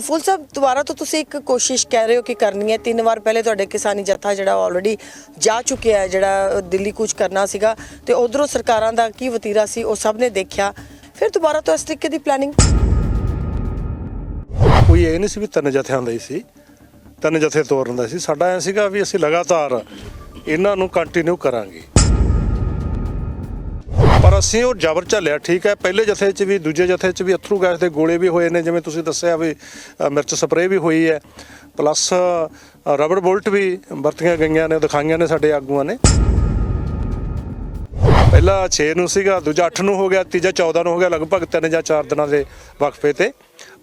ਫੁੱਲ ਸਾਹਿਬ, ਦੁਬਾਰਾ ਤੋਂ ਤੁਸੀਂ ਇੱਕ ਕੋਸ਼ਿਸ਼ ਕਹਿ ਰਹੇ ਹੋ ਕਿ ਕਰਨੀ ਹੈ। ਤਿੰਨ ਵਾਰ ਪਹਿਲੇ ਤੁਹਾਡੇ ਕਿਸਾਨੀ ਜੱਥਾ ਜਿਹੜਾ ਆਲਰੇਡੀ ਜਾ ਚੁੱਕਿਆ ਹੈ, ਜਿਹੜਾ ਦਿੱਲੀ ਕੁਝ ਕਰਨਾ ਸੀਗਾ। ਤੇ ਉਧਰੋਂ ਸਰਕਾਰਾਂ ਦਾ ਕੀ ਵਤੀਰਾ ਸੀ, ਉਹ ਸਭ ਨੇ ਦੇਖਿਆ। ਫਿਰ ਦੁਬਾਰਾ ਤੋਂ ਇਸ ਤਰੀਕੇ ਦੀ ਪਲੈਨਿੰਗ ਕੋਈ ਇਹ ਨਹੀਂ ਸੀ ਵੀ ਤਿੰਨ ਜਥਿਆਂ ਦਾ ਹੀ ਸੀ। ਤਿੰਨ ਜਥੇ ਤੋਰਨ ਦਾ ਸੀ। ਸਾਡਾ ਐ ਸੀਗਾ ਵੀ ਅਸੀਂ ਲਗਾਤਾਰ ਇਹਨਾਂ ਨੂੰ ਕੰਟੀਨਿਊ ਕਰਾਂਗੇ। ਪਰ ਅਸੀਂ ਉਹ ਜ਼ਬਰ ਝੱਲਿਆ, ਠੀਕ ਹੈ। ਪਹਿਲੇ ਜਥੇ 'ਚ ਵੀ, ਦੂਜੇ ਜਥੇ 'ਚ ਵੀ ਅਥਰੂ ਗੈਸ ਦੇ ਗੋਲੇ ਵੀ ਹੋਏ ਨੇ, ਜਿਵੇਂ ਤੁਸੀਂ ਦੱਸਿਆ ਵੀ ਮਿਰਚ ਸਪਰੇਅ ਵੀ ਹੋਈ ਹੈ। ਪਲੱਸ ਰਬੜ ਬੁਲਟ ਵੀ ਵਰਤੀਆਂ ਗਈਆਂ ਨੇ, ਦਿਖਾਈਆਂ ਨੇ ਸਾਡੇ ਆਗੂਆਂ ਨੇ। ਪਹਿਲਾ 6 ਨੂੰ ਸੀਗਾ, ਦੂਜਾ 8 ਨੂੰ ਹੋ ਗਿਆ, ਤੀਜਾ 14 ਨੂੰ ਹੋ ਗਿਆ, ਲਗਭਗ 3 ਜਾਂ 4 ਦਿਨਾਂ ਦੇ ਵਕਫੇ ਤੇ।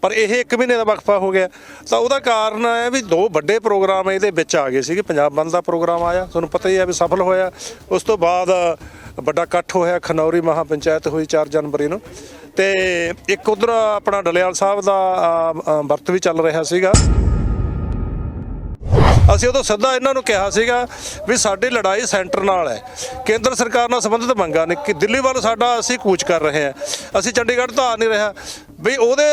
ਪਰ ਇਹ 1 ਮਹੀਨੇ ਦਾ ਵਕਫਾ ਹੋ ਗਿਆ। ਤਾਂ ਉਹਦਾ ਕਾਰਨ ਹੈ ਵੀ ਦੋ ਵੱਡੇ ਪ੍ਰੋਗਰਾਮ ਇਹਦੇ ਵਿੱਚ ਆ ਗਏ ਸੀਗੇ। ਪੰਜਾਬ ਬੰਦ ਦਾ ਪ੍ਰੋਗਰਾਮ ਆਇਆ, ਤੁਹਾਨੂੰ ਪਤਾ ਹੀ ਹੈ ਵੀ ਸਫਲ ਹੋਇਆ। ਉਸ ਤੋਂ ਬਾਅਦ ਵੱਡਾ ਇਕੱਠ ਹੋਇਆ, ਖਨੌਰੀ ਮਹਾ ਪੰਚਾਇਤ ਹੋਈ 4 ਜਨਵਰੀ ਨੂੰ। ਤੇ ਇੱਕ ਉਧਰ ਆਪਣਾ ਡਲਿਆਲ ਸਾਹਿਬ ਦਾ ਵਰਤ ਵੀ ਚੱਲ ਰਿਹਾ ਸੀਗਾ। ਅਸੀਂ ਉਦੋਂ ਸਿੱਧਾ ਇਹਨਾਂ ਨੂੰ ਕਿਹਾ ਸੀਗਾ ਵੀ ਸਾਡੀ ਲੜਾਈ ਸੈਂਟਰ ਨਾਲ ਹੈ। ਕੇਂਦਰ ਸਰਕਾਰ ਨਾਲ ਸੰਬੰਧਿਤ ਮੰਗਾਂ ਨੇ ਕਿ ਦਿੱਲੀ ਵੱਲ ਸਾਡਾ ਅਸੀਂ ਕੂਚ ਕਰ ਰਹੇ ਹਾਂ। ਅਸੀਂ ਚੰਡੀਗੜ੍ਹ ਤਾਂ ਆ ਨਹੀਂ ਰਿਹਾ ਵੀ ਉਹਦੇ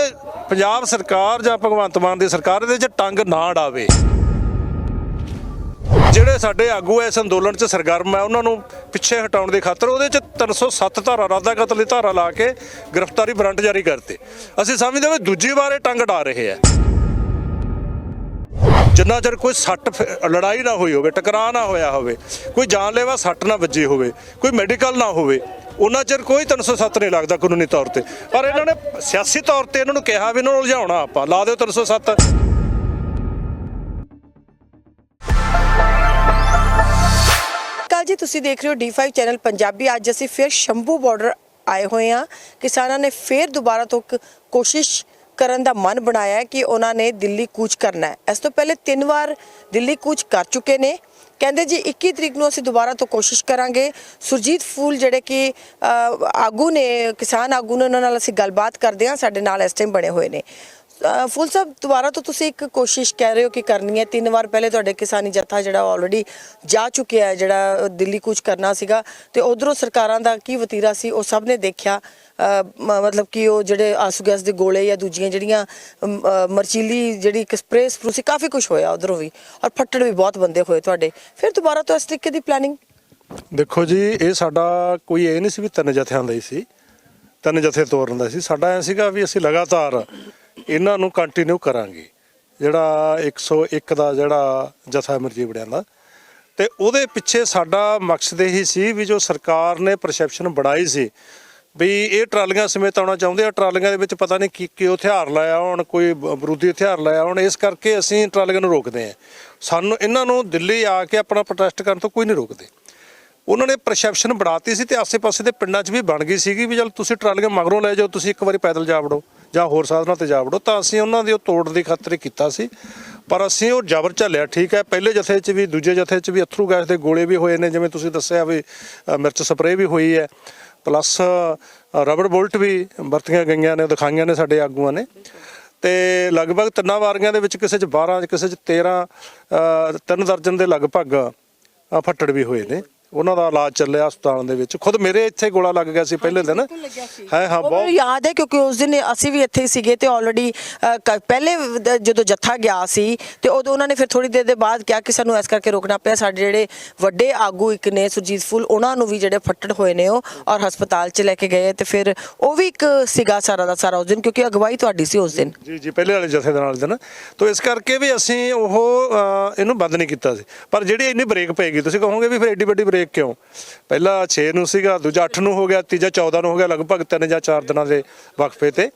ਪੰਜਾਬ ਸਰਕਾਰ ਜਾਂ ਭਗਵੰਤ ਮਾਨ ਦੀ ਸਰਕਾਰ, ਇਹਦੇ 'ਚ ਟੰਗ ਨਾ ਡਾਵੇ। ਜਿਹੜੇ ਸਾਡੇ ਆਗੂ ਐ ਇਸ ਅੰਦੋਲਨ 'ਚ ਸਰਗਰਮ ਹੈ ਉਹਨਾਂ ਨੂੰ ਪਿੱਛੇ ਹਟਾਉਣ ਦੀ ਖਾਤਰ ਉਹਦੇ 'ਚ 307 ਧਾਰਾ ਰਾਦਾ ਕਤਲ ਦੀ ਧਾਰਾ ਲਾ ਕੇ ਗ੍ਰਿਫਤਾਰੀ ਵਾਰੰਟ ਜਾਰੀ ਕਰਤੇ। ਅਸੀਂ ਸਮਝਦੇ ਵੀ ਦੂਜੀ ਵਾਰ ਇਹ ਟੰਗ ਡਾ ਰਹੇ ਹੈ ਜਿੰਨਾ ਚਿਰ ਕੋਈ ਸੱਟ ਫ- ਲੜਾਈ ਨਾ ਹੋਈ ਹੋਵੇ, ਟਕਰਾਅ ਨਾ ਹੋਇਆ ਹੋਵੇ, ਕੋਈ ਜਾਨਲੇਵਾ ਸੱਟ ਨਾ ਵੱਜੀ ਹੋਵੇ, ਕੋਈ ਮੈਡੀਕਲ ਨਾ ਹੋਵੇ, ਉਹਨਾਂ ਚਿਰ ਕੋਈ 307 ਨਹੀਂ ਲੱਗਦਾ ਕਾਨੂੰਨੀ ਤੌਰ ਤੇ। ਪਰ ਇਹਨਾਂ ਨੇ ਸਿਆਸੀ ਤੌਰ ਤੇ ਇਹਨਾਂ ਨੂੰ ਕਿਹਾ ਵੀ ਇਹਨਾਂ ਨੂੰ ਉਲਝਾਉਣਾ ਆਪਾਂ, ਲਾ ਦਿਓ 307 ਕੱਲ ਜੀ ਤੁਸੀਂ ਦੇਖ ਰਹੇ ਹੋ D5 ਚੈਨਲ ਪੰਜਾਬੀ। ਅੱਜ ਅਸੀਂ ਫਿਰ ਸ਼ੰਭੂ ਬਾਰਡਰ ਆਏ ਹੋਏ ਹਾਂ। ਕਿਸਾਨਾਂ ਨੇ ਫਿਰ ਦੁਬਾਰਾ ਤੋਂ ਇੱਕ ਕੋਸ਼ਿਸ਼ ਕਰਨ ਦਾ ਮਨ ਬਣਾਇਆ ਕਿ ਉਹਨਾਂ ਨੇ ਦਿੱਲੀ ਕੂਚ ਕਰਨਾ ਹੈ। ਇਸ ਤੋਂ ਪਹਿਲੇ ਤਿੰਨ ਵਾਰ ਦਿੱਲੀ ਕੂਚ ਕਰ ਚੁੱਕੇ ਨੇ। ਕਹਿੰਦੇ ਜੀ 21 ਤਰੀਕ ਨੂੰ ਅਸੀਂ ਦੁਬਾਰਾ ਤੋਂ ਕੋਸ਼ਿਸ਼ ਕਰਾਂਗੇ। ਸੁਰਜੀਤ ਫੂਲ ਜਿਹੜੇ ਕਿ ਅ, ਆਗੂ ਨੇ ਕਿਸਾਨ ਆਗੂ ਨੇ ਉਹਨਾਂ ਨਾਲ ਅਸੀਂ ਗੱਲਬਾਤ ਕਰਦੇ ਹਾਂ। ਸਾਡੇ ਨਾਲ ਇਸ ਟਾਈਮ ਬਣੇ ਹੋਏ ਨੇ। ਫੁੱਲ ਸਾਹਿਬ, ਦੁਬਾਰਾ ਤੋਂ ਤੁਸੀਂ ਇੱਕ ਕੋਸ਼ਿਸ਼ ਕਹਿ ਰਹੇ ਹੋ ਕਿ ਕਰਨੀ ਹੈ। ਤਿੰਨ ਵਾਰ ਪਹਿਲੇ ਤੁਹਾਡੇ ਕਿਸਾਨੀ ਜੱਥਾ ਜਿਹੜਾ ਆਲਰੇਡੀ ਜਾ ਚੁੱਕਿਆ ਹੈ, ਜਿਹੜਾ ਦਿੱਲੀ ਕੁਝ ਕਰਨਾ ਸੀਗਾ। ਤੇ ਉਧਰੋਂ ਸਰਕਾਰਾਂ ਦਾ ਕੀ ਵਤੀਰਾ ਸੀ, ਉਹ ਸਭ ਨੇ ਦੇਖਿਆ। ਮਤਲਬ ਕਿ ਉਹ ਜਿਹੜੇ ਆਸੂ ਗੈਸ ਦੇ ਗੋਲੇ ਜਾਂ ਦੂਜੀਆਂ ਜਿਹੜੀਆਂ ਮਰਚੀਲੀ ਜਿਹੜੀ ਇੱਕ ਸਪਰੇਅ ਸਪਰੂ ਸੀ, ਕਾਫੀ ਕੁਝ ਹੋਇਆ ਉਧਰੋਂ ਵੀ। ਔਰ ਫੱਟੜ ਵੀ ਬਹੁਤ ਬੰਦੇ ਹੋਏ ਤੁਹਾਡੇ। ਫਿਰ ਦੁਬਾਰਾ ਤੋਂ ਇਸ ਤਰੀਕੇ ਦੀ ਪਲੈਨਿੰਗ ਦੇਖੋ ਜੀ, ਇਹ ਸਾਡਾ ਕੋਈ ਇਹ ਨਹੀਂ ਸੀ ਵੀ ਤਿੰਨ ਜਥਿਆਂ ਦਾ ਹੀ ਸੀ। ਤਿੰਨ ਜਥੇ ਤੋਰਨ ਦਾ ਸੀ। ਸਾਡਾ ਐ ਸੀਗਾ ਵੀ ਅਸੀਂ ਲਗਾਤਾਰ ਇਹਨਾਂ ਨੂੰ ਕੰਟੀਨਿਊ ਕਰਾਂਗੇ। ਜਿਹੜਾ 101 ਦਾ ਜਿਹੜਾ ਜਥਾ ਮਰਜ਼ੀ ਬੜਿਆਂ ਦਾ। ਤੇ ਉਹਦੇ ਪਿੱਛੇ ਸਾਡਾ ਮਕਸਦ ਇਹੀ ਸੀ ਵੀ ਜੋ ਸਰਕਾਰ ਨੇ ਪਰਸੈਪਸ਼ਨ ਬਣਾਈ ਸੀ, ਵੀ ਇਹ ਟਰਾਲੀਆਂ ਸਮੇਤ ਆਉਣਾ ਚਾਹੁੰਦੇ ਆ। ਟਰਾਲੀਆਂ ਦੇ ਵਿੱਚ ਪਤਾ ਨਹੀਂ ਕੀ ਕੀ ਹਥਿਆਰ ਲਾਇਆ ਹੋਣ, ਕੋਈ ਬਰੂਦੀ ਹਥਿਆਰ ਲਾਇਆ ਹੋਣ। ਇਸ ਕਰਕੇ ਅਸੀਂ ਟਰਾਲੀਆਂ ਨੂੰ ਰੋਕਦੇ ਆ। ਸਾਨੂੰ ਇਹਨਾਂ ਨੂੰ ਦਿੱਲੀ ਆ ਕੇ ਆਪਣਾ ਪ੍ਰੋਟੈਸਟ ਕਰਨ ਤੋਂ ਕੋਈ ਨਹੀਂ ਰੋਕਦੇ। ਉਹਨਾਂ ਨੇ ਪਰਸੈਪਸ਼ਨ ਬਣਾਤੀ ਸੀ ਤੇ ਆਸੇ-ਪਾਸੇ ਦੇ ਪਿੰਡਾਂ 'ਚ ਵੀ ਬਣ ਗਈ ਸੀਗੀ ਵੀ ਚਲ ਤੁਸੀਂ ਟਰਾਲੀਆਂ ਮਗਰੋਂ ਲੈ ਜਾਓ, ਤੁਸੀਂ ਇੱਕ ਵਾਰੀ ਪੈਦਲ ਜਾ ਵੜੋ। ਜਾਂ ਹੋਰ ਸਾਧਨਾਂ ਤੇ ਜਾ ਵੜੋ, ਤਾਂ ਅਸੀਂ ਉਹਨਾਂ ਦੀ ਉਹ ਤੋੜ ਦੀ ਖਾਤਰ ਕੀਤਾ ਸੀ। ਪਰ ਅਸੀਂ ਉਹ ਜ਼ਬਰ ਝੱਲਿਆ, ਠੀਕ ਹੈ। ਪਹਿਲੇ ਜਥੇ 'ਚ ਵੀ, ਦੂਜੇ ਜਥੇ 'ਚ ਵੀ ਅਥਰੂ ਗੈਸ ਦੇ ਗੋਲੇ ਵੀ ਹੋਏ ਨੇ, ਜਿਵੇਂ ਤੁਸੀਂ ਦੱਸਿਆ ਵੀ ਮਿਰਚ ਸਪਰੇਅ ਵੀ ਹੋਈ ਹੈ। ਪਲੱਸ ਰਬੜ ਬੁਲਟ ਵੀ ਵਰਤੀਆਂ ਗਈਆਂ ਨੇ, ਦਿਖਾਈਆਂ ਨੇ ਸਾਡੇ ਆਗੂਆਂ ਨੇ। ਤੇ ਲਗਭਗ ਤਿੰਨਾਂ ਵਾਰੀਆਂ ਦੇ ਵਿੱਚ ਕਿਸੇ 'ਚ 12 ਕਿਸੇ 'ਚ 13 ਤਿੰਨ ਦਰਜਨ ਦੇ ਲਗਭਗ ਫੱਟੜ ਵੀ ਹੋਏ ਨੇ। ਉਹਨਾਂ ਦਾ ਇਲਾਜ ਚੱਲਿਆ ਹਸਪਤਾਲ ਦੇ ਵਿੱਚ। ਖੁਦ ਮੇਰੇ ਇੱਥੇ ਗੋਲਾ ਲੱਗ ਗਿਆ ਸੀ ਪਹਿਲੇ ਦਿਨ। ਹੈ ਹਾਂ ਉਹ ਮੈਨੂੰ ਬਹੁਤ ਯਾਦ ਹੈ ਕਿਉਂਕਿ ਉਸ ਦਿਨ ਅਸੀਂ ਵੀ ਇੱਥੇ ਹੀ ਸੀਗੇ ਤੇ ਆਲਰੇਡੀ ਪਹਿਲੇ ਦ- ਜਦੋਂ ਜੱਥਾ ਗਿਆ ਸੀ ਤੇ ਉਦੋਂ ਉਹਨਾਂ ਨੇ ਫਿਰ ਥੋੜੀ ਦੇਰ ਦੇ ਬਾਅਦ ਕਿਹਾ ਕਿ ਸਾਨੂੰ ਇਸ ਕਰਕੇ ਰੋਕਣਾ ਪਿਆ। ਸਾਡੇ ਜਿਹੜੇ ਵੱਡੇ ਆਗੂ ਇੱਕ ਨੇ ਸੁਰਜੀਤ ਫੁੱਲ ਉਹਨਾਂ ਨੂੰ ਵੀ ਜਿਹੜੇ ਫੱਟੜ ਹੋਏ ਨੇ ਉਹ ਔਰ ਹਸਪਤਾਲ 'ਚ ਲੈ ਕੇ ਗਏ ਤੇ ਫਿਰ ਉਹ ਵੀ ਇੱਕ ਸੀਗਾ ਸਾਰਾ ਦਾ ਸਾਰਾ ਉਸ ਦਿਨ ਕਿਉਂਕਿ ਅਗਵਾਈ ਤੁਹਾਡੀ ਸੀ ਉਸ ਦਿਨ। ਜੀ ਜੀ ਪਹਿਲੇ ਵਾਲੇ ਜਥੇ ਦੇ ਨਾਲ ਦਿਨ। ਤੋਂ ਇਸ ਕਰਕੇ ਵੀ ਅਸੀਂ ਉਹ ਇਹਨੂੰ ਬੰਦ ਨਹੀਂ ਕੀਤਾ ਸੀ। ਪਰ ਜਿਹੜੀ ਇੰਨੀ ਬ੍ਰੇਕ ਪਏਗੀ ਤੁਸੀਂ ਕਹੋਗੇ ਵੀ ਫਿਰ ਐਡੀ ਵੱਡੀ ਬ੍ਰੇਕ ਕਿਉਂ? ਪਹਿਲਾ 6 ਨੂੰ ਸੀਗਾ, ਦੂਜਾ 8 ਨੂੰ ਹੋ ਗਿਆ, ਤੀਜਾ 14 ਨੂੰ ਹੋ ਗਿਆ, ਲਗਭਗ 3 ਜਾਂ 4 ਦਿਨਾਂ ਦੇ ਵਕਫੇ ਤੇ।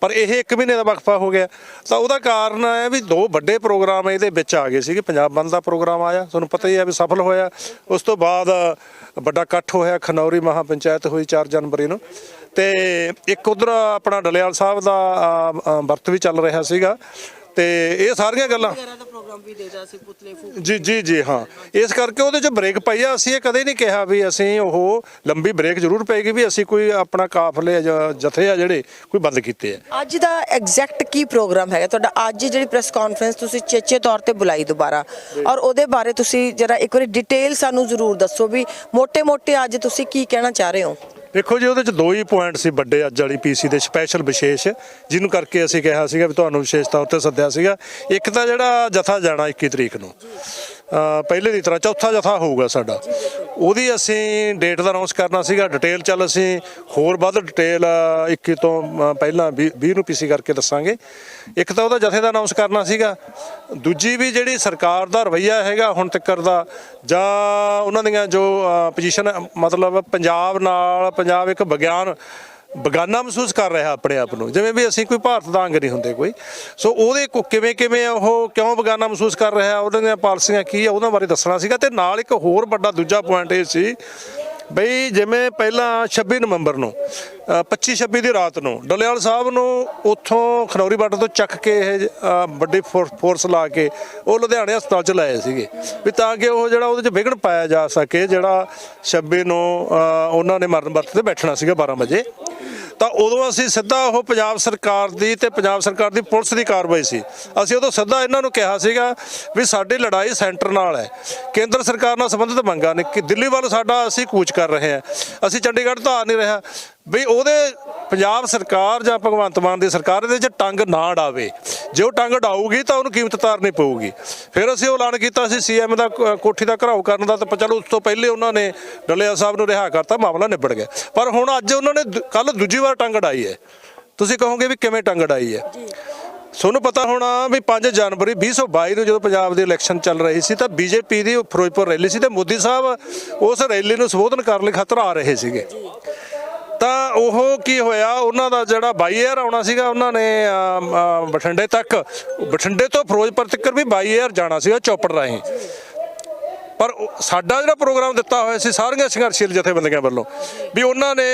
ਪਰ ਇਹ 1 ਮਹੀਨੇ ਦਾ ਵਕਫਾ ਹੋ ਗਿਆ। ਤਾਂ ਉਹਦਾ ਕਾਰਨ ਹੈ ਵੀ ਦੋ ਵੱਡੇ ਪ੍ਰੋਗਰਾਮ ਇਹਦੇ ਵਿੱਚ ਆ ਗਏ ਸੀਗੇ। ਪੰਜਾਬ ਬੰਦ ਦਾ ਪ੍ਰੋਗਰਾਮ ਆਇਆ, ਤੁਹਾਨੂੰ ਪਤਾ ਹੀ ਹੈ ਵੀ ਸਫਲ ਹੋਇਆ। ਉਸ ਤੋਂ ਬਾਅਦ ਵੱਡਾ ਇਕੱਠ ਹੋਇਆ, ਖਨੌਰੀ ਮਹਾ ਪੰਚਾਇਤ ਹੋਈ 4 ਜਨਵਰੀ ਨੂੰ। ਤੇ ਇੱਕ ਉਧਰ ਆਪਣਾ ਡਲਿਆਲ ਸਾਹਿਬ ਦਾ ਵਰਤ ਵੀ ਚੱਲ ਰਿਹਾ ਸੀਗਾ। ਤੇ ਇਹ ਸਾਰੀਆਂ ਗੱਲਾਂ। ਜੀ ਜੀ ਜੀ ਹਾਂ। ਇਸ ਕਰਕੇ ਉਹਦੇ 'ਚ ਬ੍ਰੇਕ ਪਈ ਆ। ਅਸੀਂ ਇਹ ਕਦੇ ਨਹੀਂ ਕਿਹਾ ਵੀ ਅਸੀਂ ਉਹ ਲੰਬੀ ਬ੍ਰੇਕ ਜ਼ਰੂਰ ਪਏਗੀ ਵੀ ਅਸੀਂ ਕੋਈ ਆਪਣਾ ਕਾਫਲੇ ਜਾਂ ਜਥੇ ਆ ਜਿਹੜੇ ਕੋਈ ਬੰਦ ਕੀਤੇ ਆ। ਅੱਜ ਦਾ ਐਗਜ਼ੈਕਟ ਕੀ ਪ੍ਰੋਗਰਾਮ ਹੈਗਾ? ਤੁਹਾਡਾ ਅੱਜ ਜਿਹੜੀ ਪ੍ਰੈਸ ਕਾਨਫਰੰਸ ਤੁਸੀਂ ਚੇਚੇ ਤੌਰ ਤੇ ਬੁਲਾਈ ਦੁਬਾਰਾ। ਔਰ ਉਹਦੇ ਬਾਰੇ ਤੁਸੀਂ ਜਰਾ ਇੱਕ ਵਾਰੀ ਡਿਟੇਲ ਸਾਨੂੰ ਜ਼ਰੂਰ ਦੱਸੋ ਵੀ ਮੋٹے-ਮੋٹے ਅੱਜ ਤੁਸੀਂ ਕੀ ਕਹਿਣਾ ਚਾਹ ਰਹੇ ਹੋ? ਦੇਖੋ ਜੀ, ਉਹਦੇ ਚ ਦੋ ਹੀ ਪੁਆਇੰਟ ਸੀ ਵੱਡੇ ਅੱਜ ਵਾਲੀ ਪੀਸੀ ਦੇ ਸਪੈਸ਼ਲ ਵਿਸ਼ੇਸ਼, ਜਿਹਨੂੰ ਕਰਕੇ ਅਸੀਂ ਕਿਹਾ ਸੀਗਾ ਵੀ ਤੁਹਾਨੂੰ ਵਿਸ਼ੇਸ਼ ਤੌਰ ਤੇ ਸੱਦਿਆ ਸੀਗਾ। ਇੱਕ ਤਾਂ ਜਿਹੜਾ ਜਥਾ ਜਾਣਾ 21 ਤਰੀਕ ਨੂੰ। ਪਹਿਲੇ ਦੀ ਤਰ੍ਹਾਂ ਚੌਥਾ ਜਥਾ ਹੋਊਗਾ ਸਾਡਾ। ਉਹਦੀ ਅਸੀਂ ਡੇਟ ਦਾ ਅਨਾਉਂਸ ਕਰਨਾ ਸੀਗਾ ਡਿਟੇਲ ਚੱਲ ਅਸੀਂ ਹੋਰ ਵੱਧ ਡਿਟੇਲ 21 ਤੋਂ ਅਹ, ਪਹਿਲਾਂ 20 ਨੂੰ ਪੀਸੀ ਕਰਕੇ ਦੱਸਾਂਗੇ। ਇੱਕ ਤਾਂ ਉਹਦਾ ਜਥੇ ਦਾ ਅਨਾਉਂਸ ਕਰਨਾ ਸੀਗਾ। ਦੂਜੀ ਵੀ ਜਿਹੜੀ ਸਰਕਾਰ ਦਾ ਰਵਈਆ ਹੈਗਾ ਹੁਣ ਤੱਕਰ ਦਾ ਜਾਂ ਉਹਨਾਂ ਦੀਆਂ ਜੋ ਪੋਜੀਸ਼ਨ ਮਤਲਬ ਪੰਜਾਬ ਨਾਲ ਪੰਜਾਬ ਇੱਕ ਵਿਗਿਆਨ ਬਗਾਨਾ ਮਹਿਸੂਸ ਕਰ ਰਿਹਾ ਆਪਣੇ ਆਪ ਨੂੰ, ਜਿਵੇਂ ਵੀ ਅਸੀਂ ਕੋਈ ਭਾਰਤ ਦਾ ਅੰਗ ਨਹੀਂ ਹੁੰਦੇ ਕੋਈ। ਸੋ ਉਹਦੇ ਕੋ ਕਿਵੇਂ ਕਿਵੇਂ ਉਹ ਕਿਉਂ ਬਗਾਨਾ ਮਹਿਸੂਸ ਕਰ ਰਿਹਾ ਉਹਨਾਂ ਦੀਆਂ ਪਾਲਿਸੀਆਂ ਕੀ ਆ, ਉਹਨਾਂ ਬਾਰੇ ਦੱਸਣਾ ਸੀਗਾ ਤੇ ਨਾਲ ਇੱਕ ਹੋਰ ਵੱਡਾ ਦੂਜਾ ਪੁਆਇੰਟ ਇਹ ਸੀ ਬਈ ਜਿਵੇਂ ਪਹਿਲਾਂ 26 ਨਵੰਬਰ ਨੂੰ 25 26 ਦੀ ਰਾਤ ਨੂੰ ਡਲਿਆਲ ਸਾਹਿਬ ਨੂੰ ਉੱਥੋਂ ਖਨੌਰੀ ਬਾਰਡਰ ਤੋਂ ਚੱਕ ਕੇ ਇਹ ਅ, ਵੱਡੀ ਫੋਰ- ਫੋਰਸ ਲਾ ਕੇ ਉਹ ਲੁਧਿਆਣੇ ਹਸਪਤਾਲ ਚ ਲਾਏ ਸੀਗੇ। ਵੀ ਤਾਂ ਕਿ ਉਹ ਜਿਹੜਾ ਉਹਦੇ ਚ ਵਿਘਨ ਪਾਇਆ ਜਾ ਸਕੇ ਜਿਹੜਾ 26 ਨੂੰ ਉਹਨਾਂ ਨੇ ਮਰਨ ਵਰਤ ਤੇ ਬੈਠਣਾ ਸੀਗਾ 12 ਵਜੇ। ਤਾਂ ਉਦੋਂ ਅਸੀਂ ਸਿੱਧਾ ਉਹ ਪੰਜਾਬ ਸਰਕਾਰ ਦੀ ਤੇ ਪੰਜਾਬ ਸਰਕਾਰ ਦੀ ਪੁਲਿਸ ਦੀ ਕਾਰਵਾਈ ਸੀ। ਅਸੀਂ ਉਦੋਂ ਸਿੱਧਾ ਇਹਨਾਂ ਨੂੰ ਕਿਹਾ ਸੀਗਾ ਵੀ ਸਾਡੀ ਲੜਾਈ ਸੈਂਟਰ ਨਾਲ ਹੈ। ਕੇਂਦਰ ਸਰਕਾਰ ਨਾਲ ਸੰਬੰਧਿਤ ਮੰਗਾਂ ਨੇ ਕਿ ਦਿੱਲੀ ਵੱਲ ਸਾਡਾ ਅਸੀਂ ਕੂਚ ਕਰ ਰਹੇ ਹਾਂ। ਅਸੀਂ ਚੰਡੀਗੜ੍ਹ ਤੋਂ ਆ ਨਹੀਂ ਰਿਹਾ। ਵੀ ਉਹਦੇ ਪੰਜਾਬ ਸਰਕਾਰ ਜਾਂ ਭਗਵੰਤ ਮਾਨ ਦੀ ਸਰਕਾਰ ਇਹਦੇ 'ਚ ਟੰਗ ਨਾ ਡਾਵੇ। ਜੇ ਉਹ ਟੰਗ ਡਾਊਗੀ ਤਾਂ ਉਹਨੂੰ ਕੀਮਤ ਤਾਰਨੀ ਪਊਗੀ। ਫਿਰ ਅਸੀਂ ਉਹ ਐਲਾਨ ਕੀਤਾ ਸੀ ਸੀਐਮ ਦਾ ਕੋਠੀ ਦਾ ਘਰਾਓ ਕਰਨ ਦਾ ਤਾਂ ਚਲੋ ਉਸ ਤੋਂ ਪਹਿਲੇ ਉਹਨਾਂ ਨੇ ਡੱਲੇਆ ਸਾਹਿਬ ਨੂੰ ਰਿਹਾ ਕਰਤਾ ਮਾਮਲਾ ਨਿਬੜ ਗਿਆ। ਪਰ ਹੁਣ ਅੱਜ ਉਹਨਾਂ ਨੇ ਕੱਲ ਦੂਜੀ ਵਾਰ ਟੰਗ ਡਾਈ ਹੈ। ਤੁਸੀਂ ਕਹੋਗੇ ਵੀ ਕਿਵੇਂ ਟੰਗ ਡਾਈ ਹੈ? ਤੁਹਾਨੂੰ ਪਤਾ ਹੋਣਾ ਵੀ 5 ਜਨਵਰੀ 2022 ਨੂੰ ਜਦੋਂ ਪੰਜਾਬ ਦੀ ਇਲੈਕਸ਼ਨ ਚੱਲ ਰਹੀ ਸੀ ਤਾਂ ਬੀਜੇਪੀ ਦੀ ਫਿਰੋਜ਼ਪੁਰ ਰੈਲੀ ਸੀ ਤੇ ਮੋਦੀ ਸਾਹਿਬ ਉਸ ਰੈਲੀ ਨੂੰ ਸੰਬੋਧਨ ਕਰਨ ਲਈ ਖਤਰ ਆ ਰਹੇ ਸੀਗੇ। ਤਾਂ ਉਹ ਕੀ ਹੋਇਆ? ਉਹਨਾਂ ਦਾ ਜਿਹੜਾ ਬਾਈ 에ਅਰ ਆਉਣਾ ਸੀਗਾ, ਉਹਨਾਂ ਨੇ ਬਠਿੰਡੇ ਤੱਕ, ਬਠਿੰਡੇ ਤੋਂ ਫਿਰੋਜ਼ਪੁਰ ਤੱਕ ਵੀ ਬਾਈ 에ਅਰ ਜਾਣਾ ਸੀਗਾ ਚੌਪੜ ਰਾਹੀਂ। ਪਰ ਸਾਡਾ ਜਿਹੜਾ ਪ੍ਰੋਗਰਾਮ ਦਿੱਤਾ ਹੋਇਆ ਸੀ, ਸਾਰੀਆਂ ਸੰਘਰਸ਼ੀਲ ਜਥੇਬੰਦੀਆਂ ਵੱਲੋਂ, ਵੀ ਉਹਨਾਂ ਨੇ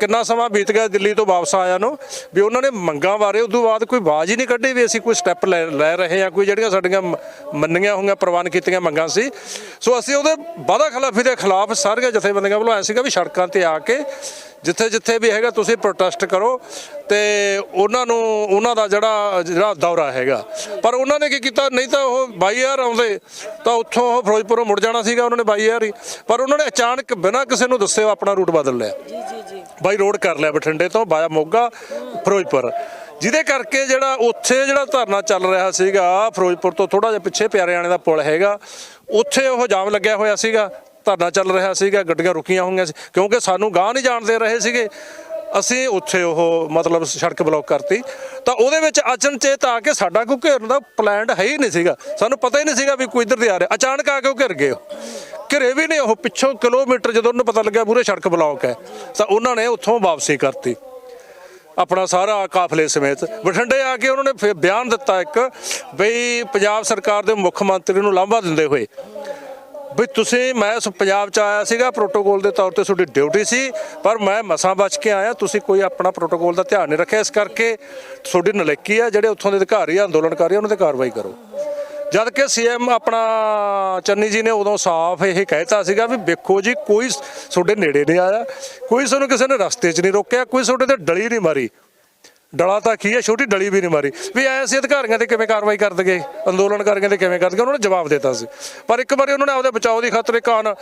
ਕਿੰਨਾ ਸਮਾਂ ਬੀਤ ਗਿਆ ਦਿੱਲੀ ਤੋਂ ਵਾਪਸ ਆਇਆ ਨੂੰ, ਵੀ ਉਹਨਾਂ ਨੇ ਮੰਗਾਂ ਬਾਰੇ ਉਦੋਂ ਬਾਅਦ ਕੋਈ ਆਵਾਜ਼ ਹੀ ਨਹੀਂ ਕੱਢੀ ਵੀ ਅਸੀਂ ਕੋਈ ਸਟੈਪ ਲੈ ਲੈ ਰਹੇ ਹਾਂ, ਕੋਈ ਜਿਹੜੀਆਂ ਸਾਡੀਆਂ ਮੰਨੀਆਂ ਹੋਈਆਂ, ਪ੍ਰਵਾਨ ਕੀਤੀਆਂ ਮੰਗਾਂ ਸੀ। ਸੋ ਅਸੀਂ ਉਹਦੇ ਵਾਅਦਾ ਖਿਲਾਫੀ ਦੇ ਖਿਲਾਫ ਸਾਰੀਆਂ ਜਥੇਬੰਦੀਆਂ ਵੱਲੋਂ ਆਇਆ ਸੀਗਾ ਵੀ ਸੜਕਾਂ ਤੇ ਆ ਕੇ ਜਿੱਥੇ ਜਿੱਥੇ ਵੀ ਹੈਗਾ ਤੁਸੀਂ ਪ੍ਰੋਟੈਸਟ ਕਰੋ ਤੇ ਉਹਨਾਂ ਨੂੰ ਉਹਨਾਂ ਦਾ ਜਿਹੜਾ ਜਿਹੜਾ ਦੌਰਾ ਹੈਗਾ। ਪਰ ਉਹਨਾਂ ਨੇ ਕੀ ਕੀਤਾ? ਨਹੀਂ ਤਾਂ ਉਹ ਬਾਈ ਯਾਰ ਆਉਂਦੇ ਤਾਂ ਉੱਥੋਂ ਉਹ ਫਿਰੋਜ਼ਪੁਰੋਂ ਮੁੜ ਜਾਣਾ ਸੀਗਾ ਉਹਨਾਂ ਨੇ ਬਾਈ ਯਾਰ ਹੀ। ਪਰ ਉਹਨਾਂ ਨੇ ਅਚਾਨਕ ਬਿਨਾਂ ਕਿਸੇ ਨੂੰ ਦੱਸੇ ਆਪਣਾ ਰੂਟ ਬਦਲ ਲਿਆ। ਜੀ ਜੀ ਜੀ। ਬਾਈ ਰੋਡ ਕਰ ਲਿਆ ਬਠਿੰਡੇ ਤੋਂ ਬਾਇਆ ਮੋਗਾ ਫਿਰੋਜ਼ਪੁਰ। ਜਿਹਦੇ ਕਰਕੇ ਜਿਹੜਾ ਉੱਥੇ ਜਿਹੜਾ ਧਰਨਾ ਚੱਲ ਰਿਹਾ ਸੀਗਾ ਫਿਰੋਜ਼ਪੁਰ ਤੋਂ ਥੋੜਾ ਜਿਹਾ ਪਿੱਛੇ ਪਿਆਰਿਆਣੇ ਦਾ ਪੁਲ ਹੈਗਾ ਉੱਥੇ ਉਹ ਜਾਮ ਲੱਗਿਆ ਹੋਇਆ ਸੀਗਾ। ਧਰਨਾ ਚੱਲ ਰਿਹਾ ਸੀਗਾ, ਗੱਡੀਆਂ ਰੁਕੀਆਂ ਹੋਈਆਂ ਸੀ, ਕਿਉਂਕਿ ਸਾਨੂੰ ਗਾਹ ਨਹੀਂ ਜਾਣ ਦੇ ਰਹੇ ਸੀਗੇ। ਅਸੀਂ ਉੱਥੇ ਉਹ ਮਤਲਬ ਸੜਕ ਬਲੌਕ ਕਰਤੀ। ਤਾਂ ਉਹਦੇ ਵਿੱਚ ਅਚਨਚੇਤ ਆ ਕੇ ਸਾਡਾ ਕੋਈ ਘੇਰਨ ਦਾ ਪਲਾਨ ਹੈ ਹੀ ਨਹੀਂ ਸੀਗਾ। ਸਾਨੂੰ ਪਤਾ ਹੀ ਨਹੀਂ ਸੀਗਾ ਵੀ ਕੋਈ ਇੱਧਰ ਦੇ ਆ ਰਿਹਾ। ਅਚਾਨਕ ਆ ਕੇ ਉਹ ਘਿਰ ਗਏ ਉਹ। ਘਿਰੇ ਵੀ ਨਹੀਂ ਉਹ, ਪਿੱਛੋਂ ਕਿਲੋਮੀਟਰ ਜਦੋਂ ਉਹਨੂੰ ਪਤਾ ਲੱਗਿਆ ਪੂਰੇ ਸੜਕ ਬਲੌਕ ਹੈ। ਤਾਂ ਉਹਨਾਂ ਨੇ ਉੱਥੋਂ ਵਾਪਸੀ ਕਰਤੀ। ਆਪਣਾ ਸਾਰਾ ਕਾਫਲੇ ਸਮੇਤ। ਬਠਿੰਡੇ ਆ ਕੇ ਉਹਨਾਂ ਨੇ ਫਿਰ ਬਿਆਨ ਦਿੱਤਾ ਇੱਕ, ਬਈ ਪੰਜਾਬ ਸਰਕਾਰ ਦੇ ਮੁੱਖ ਮੰਤਰੀ ਨੂੰ ਲਾਂਭਾ ਦਿੰਦੇ ਹੋਏ। ਵੀ ਤੁਸੀਂ ਮੈਂ ਸ- ਪੰਜਾਬ ਚ ਆਇਆ ਸੀਗਾ ਪ੍ਰੋਟੋਕੋਲ ਦੇ ਤੌਰ ਤੇ ਤੁਹਾਡੀ ਡਿਊਟੀ ਸੀ ਪਰ ਮੈਂ ਮਸਾਂ ਬਚ ਕੇ ਆਇਆ ਤੁਸੀਂ ਕੋਈ ਆਪਣਾ ਪ੍ਰੋਟੋਕੋਲ ਦਾ ਧਿਆਨ ਨਹੀਂ ਰੱਖਿਆ ਇਸ ਕਰਕੇ ਤੁਹਾਡੀ ਨਲੇਕੀ ਆ ਜਿਹੜੇ ਉੱਥੋਂ ਦੇ ਅਧਿਕਾਰੀ ਆ ਅੰਦੋਲਨਕਾਰੀ ਆ, ਉਹਨਾਂ ਤੇ ਕਾਰਵਾਈ ਕਰੋ। ਜਦ ਕਿ ਸੀਐਮ ਆਪਣਾ ਚੰਨੀ ਜੀ ਨੇ ਉਦੋਂ ਸਾਫ਼ ਇਹ ਕਹਿਤਾ ਸੀਗਾ ਵੀ ਵੇਖੋ ਜੀ ਕੋਈ ਤੁਹਾਡੇ ਨੇੜੇ ਨਹੀਂ ਆਇਆ ਕੋਈ ਤੁਹਾਨੂੰ ਕਿਸੇ ਨੇ ਰਸਤੇ 'ਚ ਨਹੀਂ ਰੋਕਿਆ ਕੋਈ ਤੁਹਾਡੇ ਤੇ ਡਲੀ ਨਹੀਂ ਮਾਰੀ। ਡਲਾ ਤਾਂ ਕੀ ਹੈ, ਛੋਟੀ ਡਲੀ ਵੀ ਨਹੀਂ ਮਾਰੀ। ਵੀ ਐ ਅਸੀਂ ਅਧਿਕਾਰੀਆਂ ਤੇ ਕਿਵੇਂ ਕਾਰਵਾਈ ਕਰ ਦਗੇ ਅੰਦੋਲਨਕਾਰੀਆਂ ਤੇ ਕਿਵੇਂ ਕਰ ਦਗੇ ਉਹਨਾਂ ਨੇ ਜਵਾਬ ਦਿੱਤਾ ਸੀ। ਪਰ ਇੱਕ ਵਾਰੀ ਉਹਨਾਂ ਨੇ ਆਪਦੇ ਬਚਾਓ ਦੀ ਖਾਤਰ ਇੱਕ ਅਨ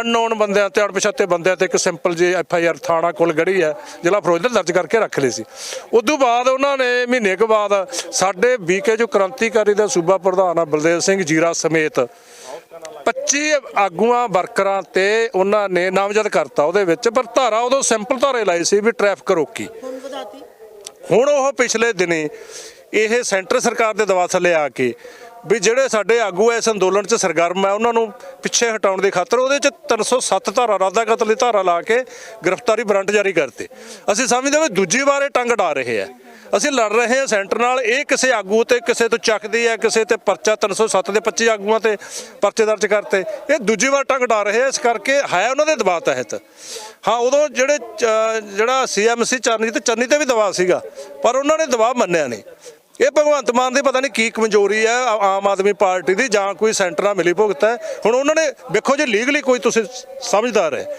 ਅਨਨੋਨ ਬੰਦਿਆਂ ਤੇ, ਅਣਪਛਾਤੇ ਬੰਦਿਆਂ ਤੇ ਇੱਕ ਸਿੰਪਲ ਜੀ ਐਫ ਆਈ ਆਰ ਥਾਣਾ ਕੋਲ ਗੜੀ ਹੈ, ਜ਼ਿਲ੍ਹਾ ਫਿਰੋਜ਼ਪੁਰ ਦਰਜ ਕਰਕੇ ਰੱਖ ਲਈ ਸੀ। ਉਦੋਂ ਬਾਅਦ ਉਹਨਾਂ ਨੇ ਮਹੀਨੇ ਕੁ ਬਾਅਦ ਸਾਡੇ ਬੀਕੇ ਜੋ ਕ੍ਰਾਂਤੀਕਾਰੀ ਦਾ ਸੂਬਾ ਪ੍ਰਧਾਨ ਆ ਬਲਦੇਵ ਸਿੰਘ ਜੀਰਾ ਸਮੇਤ 25 ਆਗੂਆਂ, ਵਰਕਰਾਂ ਤੇ ਉਹਨਾਂ ਨੇ ਨਾਮਜ਼ਦ ਕਰਤਾ ਉਹਦੇ ਵਿੱਚ। ਪਰ ਧਾਰਾ ਉਦੋਂ ਸਿੰਪਲ ਧਾਰੇ ਲਾਈ ਸੀ ਵੀ ਟ੍ਰੈਫਿਕ ਰੋਕੀ। ਹੁਣ ਉਹ ਪਿਛਲੇ ਦਿਨੀ ਇਹ ਸੈਂਟਰ ਸਰਕਾਰ ਦੇ ਦਵਾ ਥੱਲੇ ਆ ਕੇ ਵੀ ਜਿਹੜੇ ਸਾਡੇ ਆਗੂ ਇਸ ਅੰਦੋਲਨ 'ਚ ਸਰਗਰਮ ਹੈ ਉਹਨਾਂ ਨੂੰ ਪਿੱਛੇ ਹਟਾਉਣ ਦੇ ਖਾਤਰ ਉਹਦੇ 'ਚ 307 ਧਾਰਾ ਰਾਦਾ ਕਤਲ ਦੀ ਧਾਰਾ ਲਾ ਕੇ ਗ੍ਰਿਫਤਾਰੀ ਵਾਰੰਟ ਜਾਰੀ ਕਰਤੇ। ਅਸੀਂ ਸਮਝਦੇ ਹਾਂ ਵੀ ਦੂਜੀ ਵਾਰ ਇਹ ਟੰਗ ਡਾ ਰਹੇ ਆ ਅਸੀਂ ਲੜ ਰਹੇ ਹਾਂ ਸੈਂਟਰ ਨਾਲ। ਇਹ ਕਿਸੇ ਆਗੂ ਤੇ ਕਿਸੇ ਤੋਂ ਚੱਕਦੀ ਹੈ ਕਿਸੇ ਤੇ ਪਰਚਾ 307 ਦੇ 25 ਆਗੂਆਂ ਤੇ ਪਰਚੇ ਦਰਜ ਕਰਤੇ। ਇਹ ਦੂਜੀ ਵਾਰ ਟੰਗ ਡਾ ਰਹੇ ਇਸ ਕਰਕੇ ਹੈ ਉਹਨਾਂ ਦੇ ਦਬਾਅ ਤਹਿਤ। ਹਾਂ ਉਦੋਂ ਜਿਹੜੇ ਅਹ, ਜਿਹੜਾ ਸੀਐਮਸੀ ਚਰਨੀ ਤੇ ਚਰਨੀ ਤੇ ਵੀ ਦਬਾਅ ਸੀਗਾ ਪਰ ਉਹਨਾਂ ਨੇ ਦਬਾਅ ਮੰਨਿਆ ਨਹੀਂ। ਇਹ ਭਗਵੰਤ ਮਾਨ ਦੀ ਪਤਾ ਨਹੀਂ ਕੀ ਕਮਜ਼ੋਰੀ ਹੈ ਆਮ ਆਦਮੀ ਪਾਰਟੀ ਦੀ ਜਾਂ ਕੋਈ ਸੈਂਟਰ ਨਾਲ ਮਿਲੀ ਭੁਗਤ ਹੈ। ਹੁਣ ਉਹਨਾਂ ਨੇ ਵੇਖੋ ਜੇ ਲੀਗਲੀ ਕੋਈ ਤੁਸੀਂ ਸਮਝਦਾਰ ਹੈ।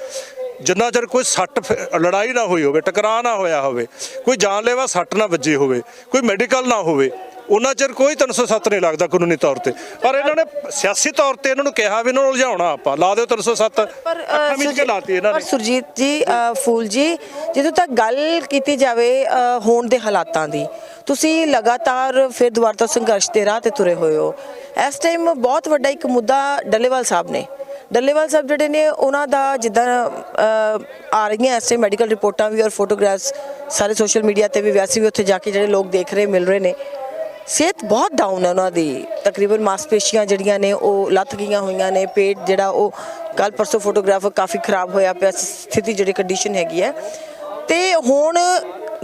ਜਿੰਨਾ ਚਿਰ ਕੋਈ ਸੱਟ ਲੜਾਈ ਨਾ ਹੋਈ ਹੋਵੇ ਟਕਰਾਅ ਨਾ ਹੋਇਆ ਹੋਵੇ ਕੋਈ ਜਾਨਲੇਵਾ ਸੱਟ ਨਾ ਵੱਜੀ ਹੋਵੇ ਕੋਈ ਮੈਡੀਕਲ ਨਾ ਹੋਵੇ ਉਹਨਾਂ ਚਿਰ ਕੋਈ 307 ਨਹੀਂ ਲੱਗਦਾ ਕਾਨੂੰਨੀ ਤੌਰ ਤੇ। ਪਰ ਇਹਨਾਂ ਨੇ ਸਿਆਸੀ ਤੌਰ ਤੇ ਇਹਨਾਂ ਨੂੰ ਕਿਹਾ ਵੀ ਇਹਨਾਂ ਨੂੰ ਉਲਝਾਉਣਾ ਆਪਾਂ ਲਾ ਦਿਓ 307 ਪਰ ਅ, ਅੱਖਾਂ ਵਿੱਚ ਕੇ ਲਾਤੀ ਇਹਨਾਂ ਪਰ ਨੇ। ਸੁਰਜੀਤ ਜੀ ਫੂਲ ਜੀ ਜਦੋਂ ਤੱਕ ਗੱਲ ਕੀਤੀ ਜਾਵੇ ਹੋਣ ਦੇ ਹਾਲਾਤਾਂ ਦੀ ਤੁਸੀਂ ਲਗਾਤਾਰ ਫਿਰ ਦੁਬਾਰਾ ਤੋਂ ਸੰਘਰਸ਼ ਦੇ ਰਾਹ ਤੇ ਤੁਰੇ ਹੋਏ ਹੋ। ਇਸ ਟਾਈਮ ਬਹੁਤ ਵੱਡਾ ਇੱਕ ਮੁੱਦਾ ਡੱਲੇਵਾਲ ਸਾਹਿਬ ਨੇ। ਡੱਲੇਵਾਲ ਸਾਹਿਬ ਜਿਹੜੇ ਨੇ, ਉਹਨਾਂ ਦਾ ਜਿੱਦਾਂ ਆ ਰਹੀਆਂ ਐਸੇ ਮੈਡੀਕਲ ਰਿਪੋਰਟਾਂ ਵੀ ਔਰ ਫੋਟੋਗ੍ਰਾਫਸ ਸਾਰੇ ਸੋਸ਼ਲ ਮੀਡੀਆ ਤੇ ਵੀ, ਵੈਸੇ ਵੀ ਉੱਥੇ ਜਾ ਕੇ ਜਿਹੜੇ ਲੋਕ ਦੇਖ ਰਹੇ, ਮਿਲ ਰਹੇ ਨੇ। ਸਿਹਤ ਬਹੁਤ ਡਾਊਨ ਹੈ ਉਹਨਾਂ ਦੀ। ਤਕਰੀਬਨ ਮਾਸਪੇਸ਼ੀਆਂ ਜਿਹੜੀਆਂ ਨੇ, ਉਹ ਲੱਥ ਗਈਆਂ ਹੋਈਆਂ ਨੇ। ਪੇਟ ਜਿਹੜਾ, ਉਹ ਕੱਲ ਪਰਸੋਂ ਫੋਟੋਗ੍ਰਾਫ ਕਾਫੀ ਖਰਾਬ ਹੋਇਆ ਪਿਆ। ਸਥਿਤੀ ਜਿਹੜੀ ਕੰਡੀਸ਼ਨ ਹੈਗੀ ਹੈ ਤੇ ਹੁਣ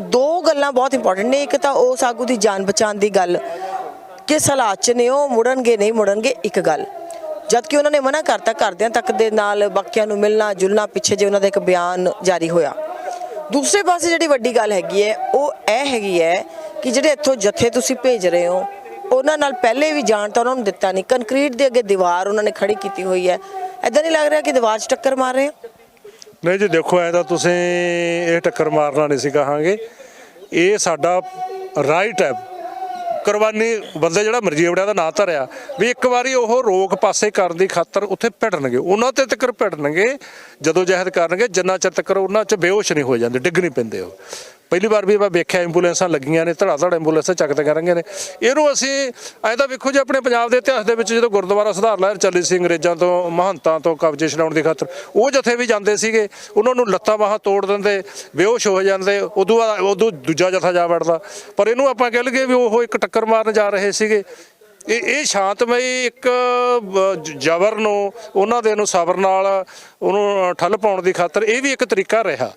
ਦੋ ਗੱਲਾਂ ਬਹੁਤ ਇੰਪੋਰਟੈਂਟ ਨੇ। ਇੱਕ ਤਾਂ ਉਸ ਆਗੂ ਦੀ ਜਾਨ ਬਚਾਉਣ ਦੀ ਗੱਲ। ਕਿਸ ਹਾਲਾਤ 'ਚ ਨੇ ਉਹ, ਮੁੜਨਗੇ, ਨਹੀਂ ਮੁੜਨਗੇ, ਇੱਕ ਗੱਲ। ਜਦ ਕਿ ਉਹਨਾਂ ਨੇ ਮਨਾ ਕਰਤਾ ਘਰਦਿਆਂ ਤੱਕ ਦੇ ਨਾਲ ਬਾਕੀਆਂ ਨੂੰ ਮਿਲਣਾ, ਜੁਲਣਾ ਪਿੱਛੇ ਜੇ ਉਹਨਾਂ ਦਾ ਇੱਕ ਬਿਆਨ ਜਾਰੀ ਹੋਇਆ। ਦੂਸਰੇ ਪਾਸੇ ਜਿਹੜੀ ਵੱਡੀ ਗੱਲ ਹੈਗੀ ਹੈ, ਉਹ ਇਹ ਹੈਗੀ ਹੈ ਕਿ ਜਿਹੜੇ ਇੱਥੋਂ ਜਥੇ ਤੁਸੀਂ ਭੇਜ ਰਹੇ ਹੋ, ਉਹਨਾਂ ਨਾਲ ਪਹਿਲੇ ਵੀ ਜਾਣ ਤਾਂ ਉਹਨਾਂ ਨੂੰ ਦਿੱਤਾ ਨਹੀਂ। ਕੰਕਰੀਟ ਦੇ ਅੱਗੇ ਦੀਵਾਰ ਉਹਨਾਂ ਨੇ ਖੜੀ ਕੀਤੀ ਹੋਈ ਹੈ। ਐਦਾਂ ਨਹੀਂ ਲੱਗ ਰਿਹਾ ਕਿ ਦੀਵਾਰ 'ਚ ਟੱਕਰ ਮਾਰ ਰਹੇ ਹੋ? ਨਹੀਂ ਜੀ, ਦੇਖੋ, ਐ ਤਾਂ ਤੁਸੀਂ ਇਹ ਟੱਕਰ ਮਾਰਨਾ ਨਹੀਂ ਸੀ ਕਹਾਂਗੇ। ਇਹ ਸਾਡਾ ਰਾਈਟ ਹੈ। ਕੁਰਬਾਨੀ ਬੰਦੇ ਜਿਹੜਾ ਮਰਜ਼ੀ ਵੜਿਆ ਦਾ ਨਾਂ ਧਰਿਆ। ਵੀ ਇੱਕ ਵਾਰੀ ਉਹ ਰੋਕ ਪਾਸੇ ਕਰਨ ਦੀ ਖਾਤਰ ਉੱਥੇ ਭਿੜਨਗੇ। ਉਹਨਾਂ ਤੇ ਤੱਕ ਭਿੜਨਗੇ, ਜਦੋਂ ਜਹਿਦ ਕਰਨਗੇ, ਜਿੰਨਾ ਚਿਰ ਤੱਕ ਉਹਨਾਂ 'ਚ ਬੇਹੋਸ਼ ਨਹੀਂ ਹੋ ਜਾਂਦੇ, ਡਿੱਗ ਨਹੀਂ ਪੈਂਦੇ ਉਹ। ਪਹਿਲੀ ਵਾਰ ਵੀ ਆਪਾਂ ਵੇਖਿਆ ਐਂਬੂਲੈਂਸਾਂ ਲੱਗੀਆਂ ਨੇ ਧੜਾ ਧੜ ਐਂਬੂਲੈਂਸਾਂ ਚੱਕਦੇ ਕਰਾਂਗੇ ਨੇ। ਇਹਨੂੰ ਅਸੀਂ ਐਂ ਤਾਂ ਵੇਖੋ ਜੇ, ਆਪਣੇ ਪੰਜਾਬ ਦੇ ਇਤਿਹਾਸ ਦੇ ਵਿੱਚ ਜਦੋਂ ਗੁਰਦੁਆਰਾ ਸੁਧਾਰ ਲਹਿਰ ਚੱਲੀ ਸੀ ਅੰਗਰੇਜ਼ਾਂ ਤੋਂ, ਮਹੰਤਾਂ ਤੋਂ ਕਬਜ਼ੇ ਛਡਾਉਣ ਦੀ ਖਾਤਰ, ਉਹ ਜਥੇ ਵੀ ਜਾਂਦੇ ਸੀਗੇ, ਉਹਨਾਂ ਨੂੰ ਲੱਤਾਂ ਬਾਹਾਂ ਤੋੜ ਦਿੰਦੇ, ਬੇਹੋਸ਼ ਹੋ ਜਾਂਦੇ, ਉਦੋਂ ਬਾਅਦ ਉਦੋਂ ਦੂਜਾ ਜਥਾ ਜਾ ਵੜਦਾ। ਪਰ ਇਹਨੂੰ ਆਪਾਂ ਕਹਿ ਲਈਏ ਵੀ ਉਹ ਇੱਕ ਟੱਕਰ ਮਾਰਨ ਜਾ ਰਹੇ ਸੀਗੇ। ਇਹ ਇਹ ਸ਼ਾਂਤਮਈ ਇੱਕ ਜ਼ਬਰ ਨੂੰ, ਉਹਨਾਂ ਦੇ ਨੂੰ ਸਬਰ ਨਾਲ ਉਹਨੂੰ ਠੱਲ ਪਾਉਣ ਦੀ ਖਾਤਰ ਇਹ ਵੀ ਇੱਕ ਤਰੀਕਾ ਰਿਹਾ।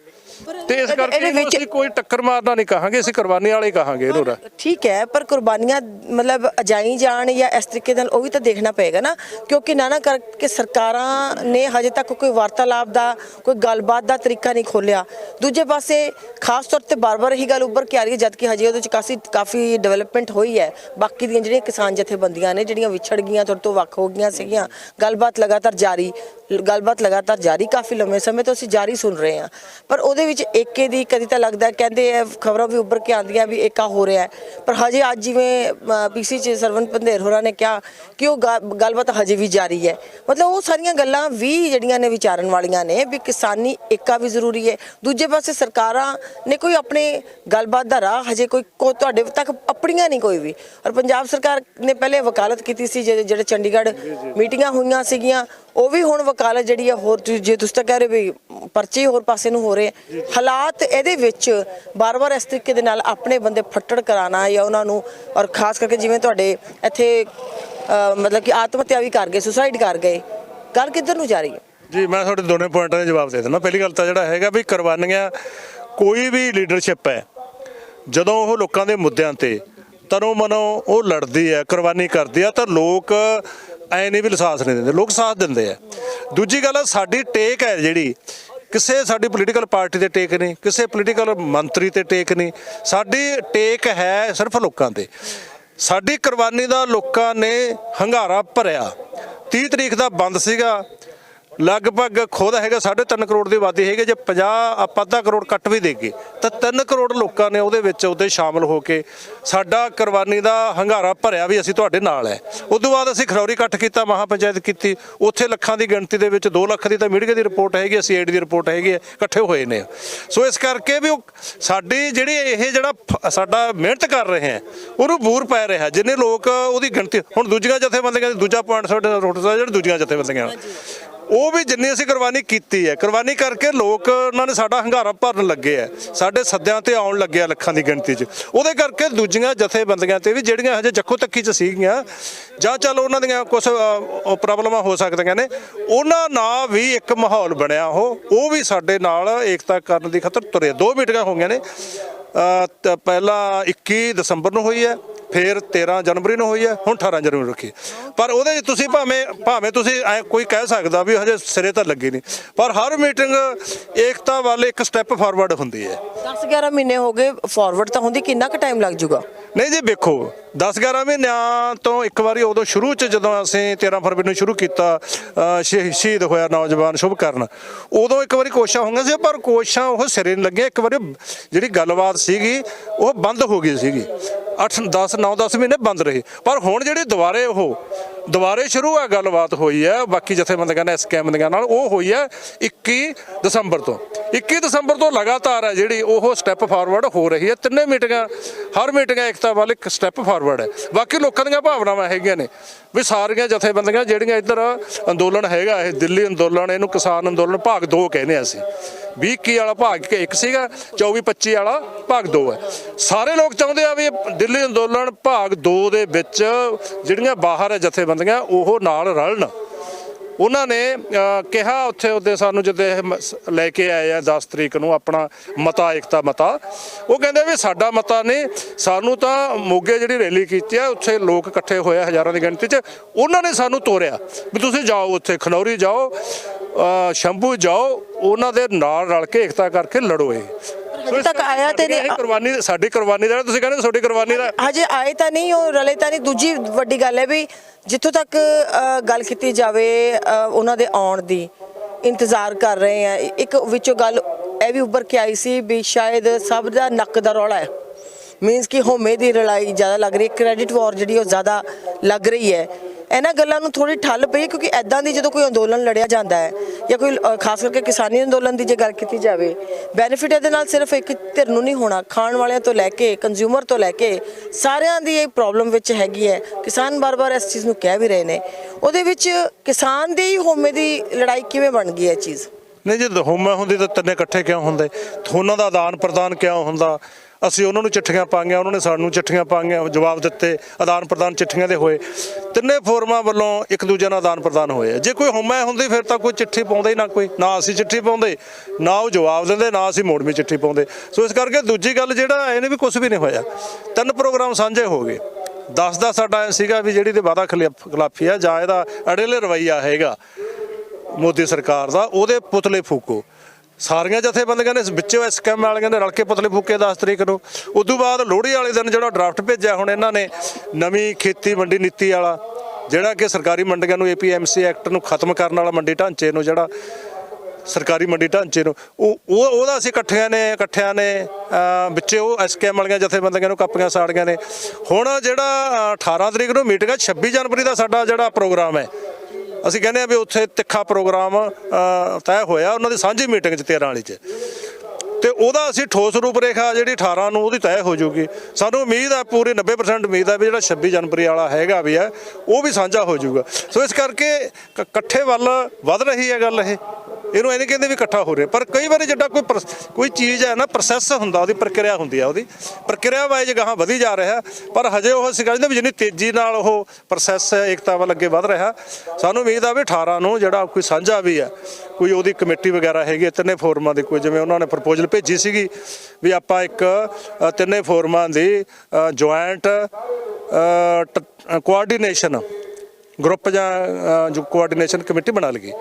ਤੇ ਇਸ ਕਰਕੇ ਇਹਦੇ ਇਹਨੂੰ ਵਿੱਚ- ਅਸੀਂ ਕੋਈ ਟੱਕਰ ਮਾਰਨਾ ਨਹੀਂ ਕਹਾਂਗੇ ਅਸੀਂ ਕੁਰਬਾਨੀ ਵਾਲੇ ਹੀ ਕਹਾਂਗੇ ਇਹਨੂੰ ਰਾ ਠੀਕ ਹੈ ਪਰ ਕੁਰਬਾਨੀਆਂ ਮਤਲਬ ਅਜਾਈ ਜਾਣ ਜਾਂ ਇਸ ਤਰੀਕੇ ਨਾਲ ਉਹ ਵੀ ਤਾਂ ਦੇਖਣਾ ਪਏਗਾ ਨਾ ਕਿਉਂਕਿ ਨਾ ਨਾ ਕਰਕੇ ਸਰਕਾਰਾਂ ਨੇ ਹਜੇ ਤੱਕ ਕੋਈ ਵਾਰਤਾਲਾਪ ਦਾ ਕੋਈ ਗੱਲਬਾਤ ਦਾ ਤਰੀਕਾ ਨਹੀਂ ਖੋਲਿਆ ਦੂਜੇ ਪਾਸੇ ਖਾਸ ਤੌਰ ਤੇ ਬਾਰ-ਬਾਰ ਇਹੀ ਗੱਲ ਉੱਭਰ ਕੇ ਆ ਰਹੀ ਹੈ ਜਦ ਕਿ ਹਜੇ ਉਹਦੇ ਚ ਕਾਫੀ ਕਾਫੀ ਡਿਵੈਲਪਮੈਂਟ ਹੋਈ ਹੈ। ਬਾਕੀ ਦੀਆਂ ਜਿਹੜੀਆਂ ਕਿਸਾਨ ਜਥੇਬੰਦੀਆਂ ਨੇ ਜਿਹੜੀਆਂ ਵਿਛੜ ਗਈਆਂ ਤੁਹਾਡੇ ਤੋਂ ਵੱਖ ਹੋ ਗਈਆਂ ਸੀਗੀਆਂ ਗੱਲਬਾਤ ਲਗਾਤਾਰ ਜਾਰੀ ਗੱਲਬਾਤ ਲਗਾਤਾਰ ਜਾਰੀ ਕਾਫੀ ਲੰਮੇ ਸਮੇਂ ਤੋਂ ਅਸੀਂ ਜਾਰੀ ਸੁਣ ਰਹੇ ਹਾਂ। ਪਰ ਉਹਦੇ ਵਿੱਚ ਏਕੇ ਦੀ ਕਦੀ ਤਾਂ ਲੱਗਦਾ ਹੈ, ਕਹਿੰਦੇ ਆ ਖਬਰਾਂ ਵੀ ਉੱਭਰ ਕੇ ਆਉਂਦੀਆਂ ਵੀ ਏਕਾ ਹੋ ਰਿਹਾ ਹੈ। ਪਰ ਹਜੇ ਅੱਜ ਜਿਵੇਂ ਪੀਸੀ ਚ ਸਰਵਨ ਪੰਧੇਰ ਹੋਰਾਂ ਨੇ ਕਿਹਾ ਕਿ ਉਹ ਗੱਲਬਾਤ ਹਜੇ ਵੀ ਜਾਰੀ ਹੈ। ਮਤਲਬ ਉਹ ਸਾਰੀਆਂ ਗੱਲਾਂ ਵੀ ਜਿਹੜੀਆਂ ਨੇ ਵਿਚਾਰਨ ਵਾਲੀਆਂ ਨੇ ਵੀ ਕਿਸਾਨੀ ਏਕਾ ਵੀ ਜ਼ਰੂਰੀ ਹੈ। ਦੂਜੇ ਪਾਸੇ ਸਰਕਾਰਾਂ ਨੇ ਕੋਈ ਆਪਣੇ ਗੱਲਬਾਤ ਦਾ ਰਾਹ ਹਜੇ ਕੋਈ ਤੁਹਾਡੇ ਤੱਕ ਆਪਣੀਆਂ ਨਹੀਂ ਕੋਈ ਵੀ। ਔਰ ਪੰਜਾਬ ਸਰਕਾਰ ਨੇ ਪਹਿਲੇ ਵਕਾਲਤ ਕੀਤੀ ਸੀ ਜਿਹੜੇ ਚੰਡੀਗੜ੍ਹ ਮੀਟਿੰਗਾਂ ਹੋਈਆਂ ਸੀਗੀਆਂ ਉਹ ਵੀ ਹੁਣ ਵਕਾਲਤ ਜਿਹੜੀ ਆ ਹੋਰ ਜੇ ਤੁਸੀਂ ਤਾਂ ਕਹਿ ਰਹੇ ਵੀ ਪਰਚੇ ਹੀ ਹੋਰ ਪਾਸੇ ਨੂੰ ਹੋ ਰਹੇ ਆ। ਹਾਲਾਤ ਇਹਦੇ ਵਿੱਚ ਬਾਰ-ਬਾਰ ਇਸ ਤਰੀਕੇ ਦੇ ਨਾਲ ਆਪਣੇ ਬੰਦੇ ਫੱਟੜ ਕਰਾਣਾ ਜਾਂ ਉਹਨਾਂ ਨੂੰ ਔਰ ਖਾਸ ਕਰਕੇ ਜਿਵੇਂ ਤੁਹਾਡੇ ਇੱਥੇ ਮਤਲਬ ਕਿ ਆਤਮ ਹੱਤਿਆ ਵੀ ਕਰ ਗਏ ਸੁਸਾਈਡ ਕਰ ਗਏ। ਗੱਲ ਕਿੱਧਰ ਨੂੰ ਜਾ ਰਹੀ ਹੈ? ਜੀ ਮੈਂ ਤੁਹਾਡੇ ਦੋਨੇ ਪੁਆਇੰਟਾਂ ਦੇ ਜਵਾਬ ਦੇ ਦਿੰਦਾ। ਪਹਿਲੀ ਗੱਲ ਤਾਂ ਜਿਹੜਾ ਹੈਗਾ ਵੀ ਕੁਰਬਾਨੀਆਂ ਕੋਈ ਵੀ ਲੀਡਰਸ਼ਿਪ ਹੈ ਜਦੋਂ ਉਹ ਲੋਕਾਂ ਦੇ ਮੁੱਦਿਆਂ ਤੇ ਤਰੋ ਮਨੋ ਉਹ ਲੜਦੀ ਹੈ ਕੁਰਬਾਨੀ ਕਰਦੀ ਆ ਤਾਂ ਲੋਕ ਐ ਨਹੀਂ ਵੀ ਸਾਥ ਨਹੀਂ ਦਿੰਦੇ। ਲੋਕ ਸਾਥ ਦਿੰਦੇ ਆ। ਦੂਜੀ ਗੱਲ ਸਾਡੀ ਟੇਕ ਹੈ ਜਿਹੜੀ ਕਿਸੇ ਸਾਡੀ ਪੋਲੀਟੀਕਲ ਪਾਰਟੀ ਤੇ ਟੇਕ ਨਹੀਂ, ਕਿਸੇ ਪੋਲੀਟੀਕਲ ਮੰਤਰੀ ਤੇ ਟੇਕ ਨਹੀਂ। ਸਾਡੀ ਟੇਕ ਹੈ ਸਿਰਫ ਲੋਕਾਂ ਤੇ। ਸਾਡੀ ਕੁਰਬਾਨੀ ਦਾ ਲੋਕਾਂ ਨੇ ਹੰਗਾਰਾ ਭਰਿਆ। 30 ਤਰੀਕ ਦਾ ਬੰਦ ਸੀਗਾ। ਲਗਭਗ ਖੁਦ ਹੈਗਾ 3.5 ਕਰੋੜ ਦੀ ਆਬਾਦੀ ਹੈਗੇ ਜੇ 50 ਆਪਾਂ ਅੱਧਾ ਕਰੋੜ ਕੱਟ ਵੀ ਦੇਗੇ ਤਾਂ 3 ਕਰੋੜ ਲੋਕਾਂ ਨੇ ਉਹਦੇ ਵਿੱਚ ਉਹਦੇ ਸ਼ਾਮਲ ਹੋ ਕੇ ਸਾਡਾ ਕੁਰਬਾਨੀ ਦਾ ਹੰਗਾਰਾ ਭਰਿਆ ਵੀ ਅਸੀਂ ਤੁਹਾਡੇ ਨਾਲ ਹੈ। ਉਦੋਂ ਬਾਅਦ ਅਸੀਂ ਖਰੌਰੀ ਇਕੱਠ ਕੀਤਾ ਮਹਾ ਪੰਚਾਇਤ ਕੀਤੀ। ਉੱਥੇ ਲੱਖਾਂ ਦੀ ਗਿਣਤੀ ਦੇ ਵਿੱਚ 2 ਲੱਖ ਦੀ ਤਾਂ ਮੀਡੀਆ ਦੀ ਰਿਪੋਰਟ ਹੈਗੀ ਅਸੀਂ ਸੀਆਈਡੀ ਦੀ ਰਿਪੋਰਟ ਹੈਗੀ ਹੈ, ਇਕੱਠੇ ਹੋਏ ਨੇ। ਸੋ ਇਸ ਕਰਕੇ ਵੀ ਉਹ ਸਾਡੀ ਜਿਹੜੀ ਇਹ ਜਿਹੜਾ ਫ- ਸਾਡਾ ਮਿਹਨਤ ਕਰ ਰਹੇ ਹੈ, ਉਹਨੂੰ ਬੂਰ ਪੈ ਰਿਹਾ। ਜਿੰਨੇ ਲੋਕ ਉਹਦੀ ਗਿਣਤੀ, ਹੁਣ ਦੂਜੀਆਂ ਜਥੇਬੰਦੀਆਂ ਦੀ ਦੂਜਾ ਪੁਆਇੰਟ ਸਾਡੇ ਰੋਟ ਜਿਹੜੇ ਦੂਜੀਆਂ ਜਥੇਬੰਦੀਆਂ। ਉਹ ਵੀ ਜਿੰਨੀ ਅਸੀਂ ਕੁਰਬਾਨੀ ਕੀਤੀ ਹੈ ਕੁਰਬਾਨੀ ਕਰਕੇ ਲੋਕ ਉਹਨਾਂ ਨੇ ਸਾਡਾ ਹੰਗਾਰਾ ਭਰਨ ਲੱਗੇ ਆ ਸਾਡੇ ਸੱਦਿਆਂ ਤੇ ਆਉਣ ਲੱਗੇ ਆ ਲੱਖਾਂ ਦੀ ਗਿਣਤੀ 'ਚ। ਉਹਦੇ ਕਰਕੇ ਦੂਜੀਆਂ ਜਥੇਬੰਦੀਆਂ ਤੇ ਵੀ ਜਿਹੜੀਆਂ ਹਜੇ ਜੱਖੋ ਤੱਕੀ 'ਚ ਸੀਗੀਆਂ ਜਾਂ ਚੱਲ ਉਹਨਾਂ ਦੀਆਂ ਕੁਝ ਪ੍ਰੋਬਲਮਾਂ ਹੋ ਸਕਦੀਆਂ ਨੇ ਉਹਨਾਂ ਨਾਲ ਵੀ ਇੱਕ ਮਾਹੌਲ ਬਣਿਆ ਉਹ ਉਹ ਵੀ ਸਾਡੇ ਨਾਲ ਏਕਤਾ ਕਰਨ ਦੀ ਖਾਤਰ ਤੁਰੇ। ਦੋ ਮੀਟਿੰਗਾਂ ਹੋਈਆਂ ਨੇ ਅ, ਪਹਿਲਾਂ 21 ਦਸੰਬਰ ਨੂੰ ਹੋਈ ਹੈ ਫਿਰ 13 ਜਨਵਰੀ ਨੂੰ ਹੋਈ ਹੈ ਹੁਣ 18 ਜਨਵਰੀ ਨੂੰ ਰੱਖੀ ਪਰ ਉਹਦੇ ਤੁਸੀਂ ਭਾਵੇਂ ਭਾਵੇਂ ਤੁਸੀਂ ਐ ਕੋਈ ਕਹਿ ਸਕਦਾ ਵੀ ਹਜੇ ਸਿਰੇ ਤਾਂ ਲੱਗੀ ਨਹੀਂ ਪਰ ਹਰ ਮੀਟਿੰਗ ਏਕਤਾ ਵੱਲ ਇੱਕ ਸਟੈਪ ਫਾਰਵਰਡ ਹੁੰਦੀ ਹੈ। 10 11 ਮਹੀਨੇ ਹੋ ਗਏ ਫਾਰਵਰਡ ਤਾਂ ਹੁੰਦੀ ਕਿੰਨਾ ਕੁ ਟਾਈਮ ਲੱਗ ਜਾਊਗਾ? ਨਹੀਂ ਜੀ ਵੇਖੋ 10 11 ਮਹੀਨਿਆਂ ਤੋਂ ਇੱਕ ਵਾਰੀ ਉਦੋਂ ਸ਼ੁਰੂ ਚ ਜਦੋਂ ਅਸੀਂ 13 ਫਰਵਰੀ ਨੂੰ ਸ਼ੁਰੂ ਕੀਤਾ ਸ਼ਹੀਦ ਹੋਇਆ ਨੌਜਵਾਨ ਸ਼ੁਭ ਕਰਨ ਉਦੋਂ ਇੱਕ ਵਾਰੀ ਕੋਸ਼ਿਸ਼ਾਂ ਹੋਈਆਂ ਸੀ ਪਰ ਕੋਸ਼ਿਸ਼ਾਂ ਉਹ ਸਿਰੇ ਨਹੀਂ ਲੱਗੀਆਂ। ਇੱਕ ਵਾਰੀ ਜਿਹੜੀ ਗੱਲਬਾਤ ਸੀਗੀ ਉਹ ਬੰਦ ਹੋ ਗਈ ਸੀਗੀ। 8 10 9 10 ਮਹੀਨੇ ਬੰਦ ਰਹੇ। ਪਰ ਹੁਣ ਜਿਹੜੇ ਦੁਬਾਰੇ ਉਹ ਦੁਬਾਰੇ ਸ਼ੁਰੂ ਆ ਗੱਲਬਾਤ ਹੋਈ ਹੈ, ਬਾਕੀ ਜਥੇਬੰਦੀਆਂ ਨੇ ਸਕੈਮ ਦੀਆਂ ਨਾਲ, ਉਹ ਹੋਈ ਹੈ 21 ਦਸੰਬਰ ਤੋਂ। 21 ਦਸੰਬਰ ਤੋਂ ਲਗਾਤਾਰ ਹੈ ਜਿਹੜੀ ਉਹ ਸਟੈਪ ਫਾਰਵਰਡ ਹੋ ਰਹੀ ਹੈ। ਤਿੰਨੇ ਮੀਟਿੰਗਾਂ, ਹਰ ਮੀਟਿੰਗ ਏਕਤਾ ਵੱਲ ਇੱਕ ਸਟੈਪ ਫਾਰਵਰਡ ਹੈ। ਬਾਕੀ ਲੋਕਾਂ ਦੀਆਂ ਭਾਵਨਾਵਾਂ ਹੈਗੀਆਂ ਨੇ ਵੀ ਸਾਰੀਆਂ ਜਥੇਬੰਦੀਆਂ ਜਿਹੜੀਆਂ ਇੱਧਰ ਅੰਦੋਲਨ ਹੈਗਾ, ਇਹ ਦਿੱਲੀ ਅੰਦੋਲਨ, ਇਹਨੂੰ ਕਿਸਾਨ ਅੰਦੋਲਨ ਭਾਗ 2 ਕਹਿੰਦੇ ਆ ਅਸੀਂ। 20 21 ਵਾਲਾ ਭਾਗ ਇੱਕ ਸੀਗਾ 24 25 ਵਾਲਾ ਭਾਗ 2 ਹੈ। ਸਾਰੇ ਲੋਕ ਚਾਹੁੰਦੇ ਆ ਵੀ ਦਿੱਲੀ ਅੰਦੋਲਨ ਭਾਗ 2 ਦੇ ਵਿੱਚ ਜਿਹੜੀਆਂ ਬਾਹਰ ਹੈ ਜਥੇਬੰਦੀਆਂ ਉਹ ਨਾਲ ਰਲਣ। ਉਹਨਾਂ ਨੇ ਕਿਹਾ ਉੱਥੇ ਉਹਦੇ ਸਾਨੂੰ ਜਦੋਂ ਲੈ ਕੇ ਆਏ ਆ 10 ਤਰੀਕ ਨੂੰ ਆਪਣਾ ਮਤਾ, ਏਕਤਾ ਮਤਾ, ਉਹ ਕਹਿੰਦੇ ਵੀ ਸਾਡਾ ਮਤਾ ਨਹੀਂ, ਸਾਨੂੰ ਤਾਂ ਮੋਗੇ ਜਿਹੜੀ ਰੈਲੀ ਕੀਤੀ ਆ, ਉੱਥੇ ਲੋਕ ਇਕੱਠੇ ਹੋਏ ਹਜ਼ਾਰਾਂ ਦੀ ਗਿਣਤੀ 'ਚ, ਉਹਨਾਂ ਨੇ ਸਾਨੂੰ ਤੋਰਿਆ ਵੀ ਤੁਸੀਂ ਜਾਓ ਉੱਥੇ, ਖਨੌਰੀ ਜਾਓ ਸ਼ੰਭੂ ਜਾਓ, ਉਹਨਾਂ ਦੇ ਨਾਲ ਰਲ ਕੇ ਏਕਤਾ ਕਰਕੇ ਲੜੋ ਇਹ। ਹਜੇ ਤੱਕ ਆਇਆ ਤੇ ਨਹੀਂ ਕੁਰਬਾਨੀ ਸਾਡੀ ਕੁਰਬਾਨੀ ਦਾ ਤੁਸੀਂ ਕਹਿੰਦੇ ਤੁਹਾਡੀ ਕੁਰਬਾਨੀ ਦਾ ਹਜੇ ਆਏ ਤਾਂ ਨਹੀਂ ਉਹ ਰਲੇ ਤਾਂ ਨਹੀਂ। ਦੂਜੀ ਵੱਡੀ ਗੱਲ ਹੈ ਵੀ ਜਿੱਥੋਂ ਤੱਕ ਗੱਲ ਕੀਤੀ ਜਾਵੇ ਉਹਨਾਂ ਦੇ ਆਉਣ ਦੀ ਇੰਤਜ਼ਾਰ ਕਰ ਰਹੇ ਆ। ਇੱਕ ਵਿੱਚੋਂ ਗੱਲ ਇਹ ਵੀ ਉੱਭਰ ਕੇ ਆਈ ਸੀ ਵੀ ਸ਼ਾਇਦ ਸਭ ਦਾ ਨੱਕ ਦਾ ਰੌਲਾ ਹੈ। ਮੀਨਸ ਕਿ ਹੋਮੇ ਦੀ ਲੜਾਈ ਜ਼ਿਆਦਾ ਲੱਗ ਰਹੀ ਹੈ ਕ੍ਰੈਡਿਟ ਵਾਰ ਜਿਹੜੀ ਉਹ ਜ਼ਿਆਦਾ ਲੱਗ ਰਹੀ ਹੈ। ਇਹਨਾਂ ਗੱਲਾਂ ਨੂੰ ਥੋੜੀ ਠੱਲ ਪਈ ਕਿਉਂਕਿ ਐਦਾਂ ਦੀ ਜਦੋਂ ਕੋਈ ਅੰਦੋਲਨ ਲੜਿਆ ਜਾਂਦਾ ਹੈ ਜਾਂ ਕੋਈ ਖਾਸ ਕਰਕੇ ਕਿਸਾਨੀ ਅੰਦੋਲਨ ਦੀ ਜੇ ਗੱਲ ਕੀਤੀ ਜਾਵੇ ਬੈਨੀਫਿਟ ਇਹਦੇ ਨਾਲ ਸਿਰਫ ਇੱਕ ਧਿਰ ਨੂੰ ਨਹੀਂ ਹੋਣਾ, ਖਾਣ ਵਾਲਿਆਂ ਤੋਂ ਲੈ ਕੇ ਕੰਜ਼ਿਊਮਰ ਤੋਂ ਲੈ ਕੇ ਸਾਰਿਆਂ ਦੀ ਇਹ ਪ੍ਰੋਬਲਮ ਵਿੱਚ ਹੈਗੀ ਹੈ। ਕਿਸਾਨ ਬਾਰ-ਬਾਰ ਇਸ ਚੀਜ਼ ਨੂੰ ਕਹਿ ਵੀ ਰਹੇ ਨੇ। ਉਹਦੇ ਵਿੱਚ ਕਿਸਾਨ ਦੇ ਹੀ ਹੋਮੇ ਦੀ ਲੜਾਈ ਕਿਵੇਂ ਬਣ ਗਈ ਹੈ ਇਹ ਚੀਜ਼? ਨਹੀਂ ਜੇ, ਹੋਮਾ ਹੁੰਦੀ ਤਾਂ ਤਿੰਨੇ ਇਕੱਠੇ ਕਿਉਂ ਹੁੰਦੇ? ਉਹਨਾਂ ਦਾ ਆਦਾਨ ਪ੍ਰਦਾਨ ਕਿਉਂ ਹੁੰਦਾ? ਅਸੀਂ ਉਹਨਾਂ ਨੂੰ ਚਿੱਠੀਆਂ ਪਾਈਆਂ, ਉਹਨਾਂ ਨੇ ਸਾਨੂੰ ਚਿੱਠੀਆਂ ਪਾਈਆਂ, ਜਵਾਬ ਦਿੱਤੇ, ਆਦਾਨ ਪ੍ਰਦਾਨ ਚਿੱਠੀਆਂ ਦੇ ਹੋਏ। ਤਿੰਨੇ ਫੋਰਮਾਂ ਵੱਲੋਂ ਇੱਕ ਦੂਜੇ ਨਾਲ ਆਦਾਨ ਪ੍ਰਦਾਨ ਹੋਏ ਆ। ਜੇ ਕੋਈ ਹੋਮਾ ਹੁੰਦੀ ਫਿਰ ਤਾਂ ਕੋਈ ਚਿੱਠੀ ਪਾਉਂਦਾ ਹੀ ਨਾ ਕੋਈ, ਨਾ ਅਸੀਂ ਚਿੱਠੀ ਪਾਉਂਦੇ, ਨਾ ਉਹ ਜਵਾਬ ਦਿੰਦੇ, ਨਾ ਅਸੀਂ ਮੋੜਵੀਂ ਚਿੱਠੀ ਪਾਉਂਦੇ। ਸੋ ਇਸ ਕਰਕੇ ਦੂਜੀ ਗੱਲ ਜਿਹੜਾ ਇਹਨੇ ਵੀ ਕੁਝ ਵੀ ਨਹੀਂ ਹੋਇਆ। ਤਿੰਨ ਪ੍ਰੋਗਰਾਮ ਸਾਂਝੇ ਹੋ ਗਏ। 10 ਦਾ ਸਾਡਾ ਇਹ ਸੀਗਾ ਵੀ ਜਿਹੜੀ ਤੇ ਵਾਦਾ ਖਿਲਾਫ- ਖਿਲਾਫੀ ਆ ਜਾਂ ਇਹਦਾ ਅੜੇਲੇ ਰਵਈਆ ਹੈਗਾ ਮੋਦੀ ਸਰਕਾਰ ਦਾ, ਉਹਦੇ ਪੁਤਲੇ ਫੂਕੋ। ਸਾਰੀਆਂ ਜਥੇਬੰਦੀਆਂ ਨੇ ਵਿੱਚੋਂ ਸਕੈਮ ਵਾਲਿਆਂ ਨੇ ਰਲ ਕੇ ਪਤਲੇ ਫੂਕੇ 10 ਤਰੀਕ ਨੂੰ। ਉਦੋਂ ਬਾਅਦ ਲੋਹੜੀ ਵਾਲੇ ਦਿਨ ਜਿਹੜਾ ਡਰਾਫਟ ਭੇਜਿਆ ਹੁਣ ਇਹਨਾਂ ਨੇ ਨਵੀਂ ਖੇਤੀ ਮੰਡੀ ਨੀਤੀ ਵਾਲਾ ਜਿਹੜਾ ਕਿ ਸਰਕਾਰੀ ਮੰਡੀਆਂ ਨੂੰ ਏਪੀਐਮਸੀ ਐਕਟ ਨੂੰ ਖਤਮ ਕਰਨ ਵਾਲਾ ਮੰਡੀ ਢਾਂਚੇ ਨੂੰ ਜਿਹੜਾ ਸਰਕਾਰੀ ਮੰਡੀ ਢਾਂਚੇ ਨੂੰ ਉਹ ਉਹ ਉਹਦਾ ਅਸੀਂ ਇਕੱਠਿਆਂ ਨੇ ਇਕੱਠਿਆਂ ਨੇ ਅਹ, ਵਿੱਚੇ ਉਹ ਐਸਕੇਐਮ ਵਾਲੀਆਂ ਜਥੇਬੰਦੀਆਂ ਨੂੰ ਕਾਪੀਆਂ ਸਾੜੀਆਂ ਨੇ। ਹੁਣ ਜਿਹੜਾ ਅਹ, 18 ਤਰੀਕ ਨੂੰ ਮੀਟਿੰਗ ਹੈ 26 ਜਨਵਰੀ ਦਾ ਸਾਡਾ ਜਿਹੜਾ ਪ੍ਰੋਗਰਾਮ ਹੈ ਅਸੀਂ ਕਹਿੰਦੇ ਆ ਵੀ ਉੱਥੇ ਤਿੱਖਾ ਪ੍ਰੋਗਰਾਮ ਤੈਅ ਹੋਇਆ ਉਹਨਾਂ ਦੀ ਸਾਂਝੀ ਮੀਟਿੰਗ 'ਚ 13 ਵਾਲੀ 'ਚ। ਤੇ ਉਹਦਾ ਅਸੀਂ ਠੋਸ ਰੂਪ ਰੇਖਾ ਜਿਹੜੀ 18 ਨੂੰ ਉਹਦੀ ਤੈਅ ਹੋ ਜਾਊਗੀ ਸਾਨੂੰ ਉਮੀਦ ਆ, ਪੂਰੀ 90% ਉਮੀਦ ਆ ਵੀ ਜਿਹੜਾ 26 ਜਨਵਰੀ ਵਾਲਾ ਹੈਗਾ ਵੀ ਆ ਉਹ ਵੀ ਸਾਂਝਾ ਹੋ ਜਾਊਗਾ ਸੋ ਇਸ ਕਰਕੇ ਕ- ਇਕੱਠੇ ਵੱਲ ਵੱਧ ਰਹੀ ਹੈ ਗੱਲ ਇਹ। ਇਹਨੂੰ ਇਹ ਨਹੀਂ ਕਹਿੰਦੇ ਵੀ ਇਕੱਠਾ ਹੋ ਰਿਹਾ। ਪਰ ਕਈ ਵਾਰੀ ਜਿੱਦਾਂ ਕੋਈ ਪ੍ਰਸ- ਕੋਈ ਚੀਜ਼ ਹੈ ਨਾ ਪ੍ਰੋਸੈਸ ਹੁੰਦਾ ਉਹਦੀ ਪ੍ਰਕਿਰਿਆ ਹੁੰਦੀ ਆ ਉਹਦੀ। ਪ੍ਰਕਿਰਿਆ ਵਾਈਜ਼ ਗਾਹਾਂ ਵਧੀ ਜਾ ਰਿਹਾ ਪਰ ਹਜੇ ਉਹ ਅਸੀਂ ਕਹਿੰਦੇ ਵੀ ਜਿੰਨੀ ਤੇਜ਼ੀ ਨਾਲ ਉਹ ਪ੍ਰੋਸੈਸ ਏਕਤਾ ਵੱਲ ਅੱਗੇ ਵਧ ਰਿਹਾ ਸਾਨੂੰ ਉਮੀਦ ਆ ਵੀ 18 ਨੂੰ ਜਿਹੜਾ ਕੋਈ ਸਾਂਝਾ ਵੀ ਹੈ ਕੋਈ ਉਹਦੀ ਕਮੇਟੀ ਵਗੈਰਾ ਹੈਗੀ ਹੈ, ਤਿੰਨੇ ਫੋਰਮਾਂ ਦੀ ਕੋਈ ਜਿਵੇਂ ਉਹਨਾਂ ਨੇ ਪ੍ਰਪੋਜ਼ਲ ਭੇਜੀ ਸੀਗੀ ਵੀ ਆਪਾਂ ਇੱਕ ਤਿੰਨੇ ਫੋਰਮਾਂ ਦੀ ਜੁਆਇੰਟ ਕੋਆਰਡੀਨੇਸ਼ਨ ਗਰੁੱਪ ਜਾਂ ਜੋ ਕੋਆਰਡੀਨੇਸ਼ਨ ਕਮੇਟੀ ਬਣਾ ਲਈਏ।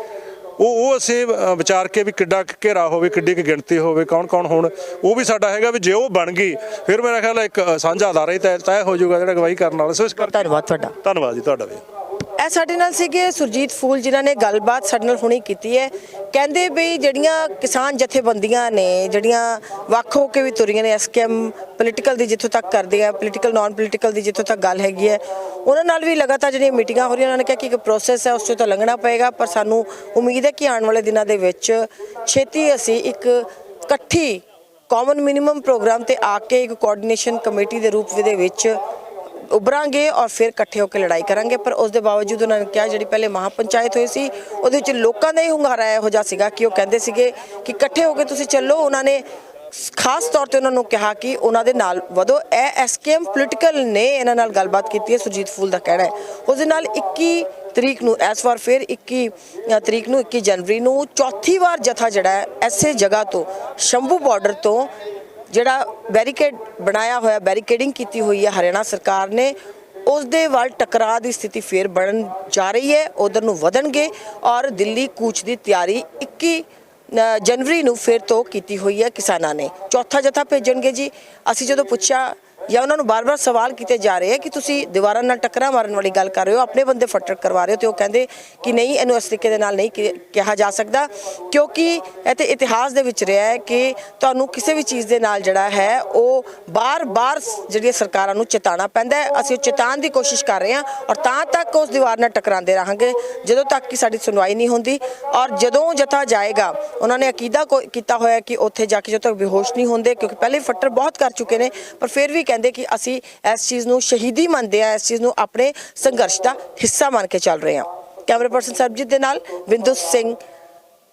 ਉਹ ਉਹ ਅਸੀਂ ਵਿਚਾਰ ਕੇ ਵੀ ਕਿੱਡਾ ਘੇਰਾ ਹੋਵੇ ਕਿੱਡੀ ਕੁ ਗਿਣਤੀ ਹੋਵੇ ਕੌਣ ਕੌਣ ਹੋਣ ਉਹ ਵੀ ਸਾਡਾ ਹੈਗਾ ਵੀ ਜੇ ਉਹ ਬਣ ਗਈ ਫਿਰ ਮੇਰਾ ਖਿਆਲ ਇੱਕ ਸਾਂਝਾ ਅਦਾਰਾ ਹੀ ਤੈਅ ਹੋ ਜਾਊਗਾ ਜਿਹੜਾ ਅਗਵਾਈ ਕਰਨ ਵਾਲਾ। ਸੋ ਇਸ ਕਰਕੇ ਧੰਨਵਾਦ ਤੁਹਾਡਾ। ਧੰਨਵਾਦ ਜੀ ਤੁਹਾਡਾ ਵੀ। ਇਹ ਸਾਡੇ ਨਾਲ ਸੀਗੇ ਸੁਰਜੀਤ ਫੂਲ, ਜਿਨ੍ਹਾਂ ਨੇ ਗੱਲਬਾਤ ਸਾਡੇ ਨਾਲ ਹੁਣੀ ਕੀਤੀ ਹੈ। ਕਹਿੰਦੇ ਵੀ ਜਿਹੜੀਆਂ ਕਿਸਾਨ ਜਥੇਬੰਦੀਆਂ ਨੇ, ਜਿਹੜੀਆਂ ਵੱਖ ਹੋ ਕੇ ਵੀ ਤੁਰੀਆਂ ਨੇ ਐਸਕੇਐਮ ਪੋਲੀਟੀਕਲ ਦੀ ਜਿੱਥੋਂ ਤੱਕ ਕਰਦੇ ਆ ਪੋਲੀਟੀਕਲ ਨਾਨ ਪੋਲੀਟੀਕਲ ਦੀ ਜਿੱਥੋਂ ਤੱਕ ਗੱਲ ਹੈਗੀ ਹੈ, ਉਹਨਾਂ ਨਾਲ ਵੀ ਲਗਾਤਾਰ ਜਿਹੜੀਆਂ ਮੀਟਿੰਗਾਂ ਹੋ ਰਹੀਆਂ, ਉਹਨਾਂ ਨੇ ਕਿਹਾ ਕਿ ਇੱਕ ਪ੍ਰੋਸੈਸ ਹੈ, ਉਸ ਤੋਂ ਤਾਂ ਲੰਘਣਾ ਪਏਗਾ, ਪਰ ਸਾਨੂੰ ਉਮੀਦ ਹੈ ਕਿ ਆਉਣ ਵਾਲੇ ਦਿਨਾਂ ਦੇ ਵਿੱਚ ਛੇਤੀ ਅਸੀਂ ਇੱਕ ਇਕੱਠੀ ਕਾਮਨ ਮਿਨੀਮਮ ਪ੍ਰੋਗਰਾਮ ਤੇ ਆ ਕੇ ਇੱਕ ਕੋਆਰਡੀਨੇਸ਼ਨ ਕਮੇਟੀ ਦੇ ਰੂਪ ਦੇ ਵਿੱਚ ਉਭਰਾਂਗੇ ਔਰ ਫਿਰ ਇਕੱਠੇ ਹੋ ਕੇ ਲੜਾਈ ਕਰਾਂਗੇ। ਪਰ ਉਸ ਦੇ ਬਾਵਜੂਦ ਉਹਨਾਂ ਨੇ ਕਿਹਾ, ਜਿਹੜੀ ਪਹਿਲੇ ਮਹਾ ਪੰਚਾਇਤ ਹੋਈ ਸੀ, ਉਹਦੇ ਵਿੱਚ ਲੋਕਾਂ ਦਾ ਹੀ ਹੁੰਗਾਰਾ ਇਹੋ ਜਿਹਾ ਸੀਗਾ ਕਿ ਉਹ ਕਹਿੰਦੇ ਸੀਗੇ ਕਿ ਇਕੱਠੇ ਹੋ ਕੇ ਤੁਸੀਂ ਚੱਲੋ। ਉਹਨਾਂ ਨੇ ਖਾਸ ਤੌਰ ਤੇ ਉਹਨਾਂ ਨੂੰ ਕਿਹਾ ਕਿ ਉਹਨਾਂ ਦੇ ਨਾਲ ਵਧੋ। ਇਹ ਐਸਕੇਐਮ ਪੋਲੀਟੀਕਲ ਨੇ ਇਹਨਾਂ ਨਾਲ ਗੱਲਬਾਤ ਕੀਤੀ ਹੈ, ਸੁਰਜੀਤ ਫੂਲ ਦਾ ਕਹਿਣਾ ਹੈ। ਉਸ ਦੇ ਨਾਲ 21 ਤਰੀਕ ਨੂੰ, ਇਸ ਵਾਰ ਫਿਰ 21 ਤਰੀਕ ਨੂੰ 21 ਜਨਵਰੀ ਨੂੰ ਚੌਥੀ ਵਾਰ ਜਥਾ ਜਿਹੜਾ ਹੈ, ਐਸੇ ਜਗ੍ਹਾ ਤੋਂ, ਸ਼ੰਭੂ ਬਾਰਡਰ ਤੋਂ ਜਿਹੜਾ ਬੈਰੀਕੇਡ ਬਣਾਇਆ ਹੋਇਆ, ਬੈਰੀਕੇਡਿੰਗ ਕੀਤੀ ਹੋਈ ਹੈ ਹਰਿਆਣਾ ਸਰਕਾਰ ਨੇ ਉਸ ਦੇ ਵੱਲ ਟਕਰਾਅ ਦੀ ਸਥਿਤੀ ਫੇਰ ਬਣਨ ਜਾ ਰਹੀ ਹੈ, ਉਧਰ ਨੂੰ ਵਧਣਗੇ ਔਰ ਦਿੱਲੀ ਕੂਚ ਦੀ ਤਿਆਰੀ 21 ਜਨਵਰੀ ਨੂੰ ਫਿਰ ਤੋਂ ਕੀਤੀ ਹੋਈ ਹੈ ਕਿਸਾਨਾਂ ਨੇ। ਚੌਥਾ ਜਥਾ ਭੇਜਣਗੇ ਜੀ। ਅਸੀਂ ਜਦੋਂ ਪੁੱਛਿਆ ਜਾਂ ਉਹਨਾਂ ਨੂੰ ਬਾਰ-ਬਾਰ ਸਵਾਲ ਕੀਤੇ ਜਾ ਰਹੇ ਹੈ ਕਿ ਤੁਸੀਂ ਦੀਵਾਰਾਂ ਨਾਲ ਟੱਕਰਾਂ ਮਾਰਨ ਵਾਲੀ ਗੱਲ ਕਰ ਰਹੇ ਹੋ, ਆਪਣੇ ਬੰਦੇ ਫੱਟੜ ਕਰਵਾ ਰਹੇ ਹੋ ਤੇ ਉਹ ਕਹਿੰਦੇ ਕਿ ਨਹੀਂ, ਇਹਨੂੰ ਇਸ ਤਰੀਕੇ ਦੇ ਨਾਲ ਨਹੀਂ ਕਿਹਾ ਜਾ ਸਕਦਾ। ਕਿਉਂਕਿ ਇਹ ਤੇ ਇਤਿਹਾਸ ਦੇ ਵਿੱਚ ਰਿਹਾ ਹੈ ਕਿ ਤੁਹਾਨੂੰ ਕਿਸੇ ਵੀ ਚੀਜ਼ ਦੇ ਨਾਲ ਜਿਹੜਾ ਹੈ, ਉਹ ਬਾਰ-ਬਾਰ ਜਿਹੜੀਆਂ ਸਰਕਾਰਾਂ ਨੂੰ ਚੇਤਾਉਣਾ ਪੈਂਦਾ ਹੈ। ਅਸੀਂ ਉਹ ਚੇਤਾਉਣ ਦੀ ਕੋਸ਼ਿਸ਼ ਕਰ ਰਹੇ ਹਾਂ ਔਰ ਤਾਂ ਤੱਕ ਉਸ ਦੀਵਾਰ ਨਾਲ ਟਕਰਾਉਂਦੇ ਰਹਾਂਗੇ, ਜਦੋਂ ਤੱਕ ਕਿ ਸਾਡੀ ਸੁਣਵਾਈ ਨਹੀਂ ਹੁੰਦੀ। ਔਰ ਜਦੋਂ ਜਥਾ ਜਾਏਗਾ, ਉਹਨਾਂ ਨੇ ਅਕੀਦਾ ਕੋ- ਕੀਤਾ ਹੋਇਆ ਕਿ ਉੱਥੇ ਜਾ ਕੇ ਜਦੋਂ ਤੱਕ ਬੇਹੋਸ਼ ਨਹੀਂ ਹੁੰਦੇ, ਕਿਉਂਕਿ ਪਹਿਲੇ ਫੱਟਰ ਬਹੁਤ ਕਰ ਚੁੱਕੇ ਨੇ, ਪਰ ਫਿਰ ਵੀ ਕਹਿੰਦੇ ਕਿ ਅਸੀਂ ਇਸ ਚੀਜ਼ ਨੂੰ ਸ਼ਹੀਦੀ ਮੰਨਦੇ ਹਾਂ ਇਸ ਚੀਜ਼ ਨੂੰ ਆਪਣੇ ਸੰਘਰਸ਼ ਦਾ ਹਿੱਸਾ ਮੰਨ ਕੇ ਚੱਲ ਰਹੇ ਹਾਂ। ਕੈਮਰਾ ਪਰਸਨ ਸਰਬਜੀਤ ਦੇ ਨਾਲ ਬਿੰਦੂ ਸਿੰਘ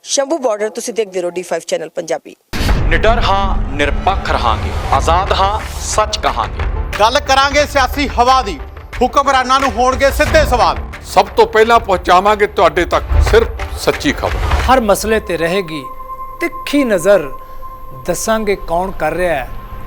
ਸ਼ੰਭੂ ਬਾਰਡਰ ਤੁਸੀਂ ਦੇਖਦੇ ਰਹੋ D5 ਚੈਨਲ ਪੰਜਾਬੀ। ਨਿਡਰ ਹਾਂ ਨਿਰਪੱਖ ਰਹਾਂਗੇ। ਆਜ਼ਾਦ ਹਾਂ ਸੱਚ ਕਹਾਂਗੇ। ਗੱਲ ਕਰਾਂਗੇ ਸਿਆਸੀ ਹਵਾ ਦੀ। ਹੁਕਮਰਾਨਾਂ ਨੂੰ ਹੋਣਗੇ ਸਿੱਧੇ ਸਵਾਲ। ਸਭ ਤੋਂ ਪਹਿਲਾਂ ਪਹੁੰਚਾਵਾਂਗੇ ਤੁਹਾਡੇ ਤੱਕ ਸਿਰਫ ਸੱਚੀ ਖਬਰ। ਹਰ ਮਸਲੇ ਤੇ ਰਹੇਗੀ ਤਿੱਖੀ ਨਜ਼ਰ। ਦੱਸਾਂਗੇ ਕੌਣ ਕਰ ਰਿਹਾ ਹੈ।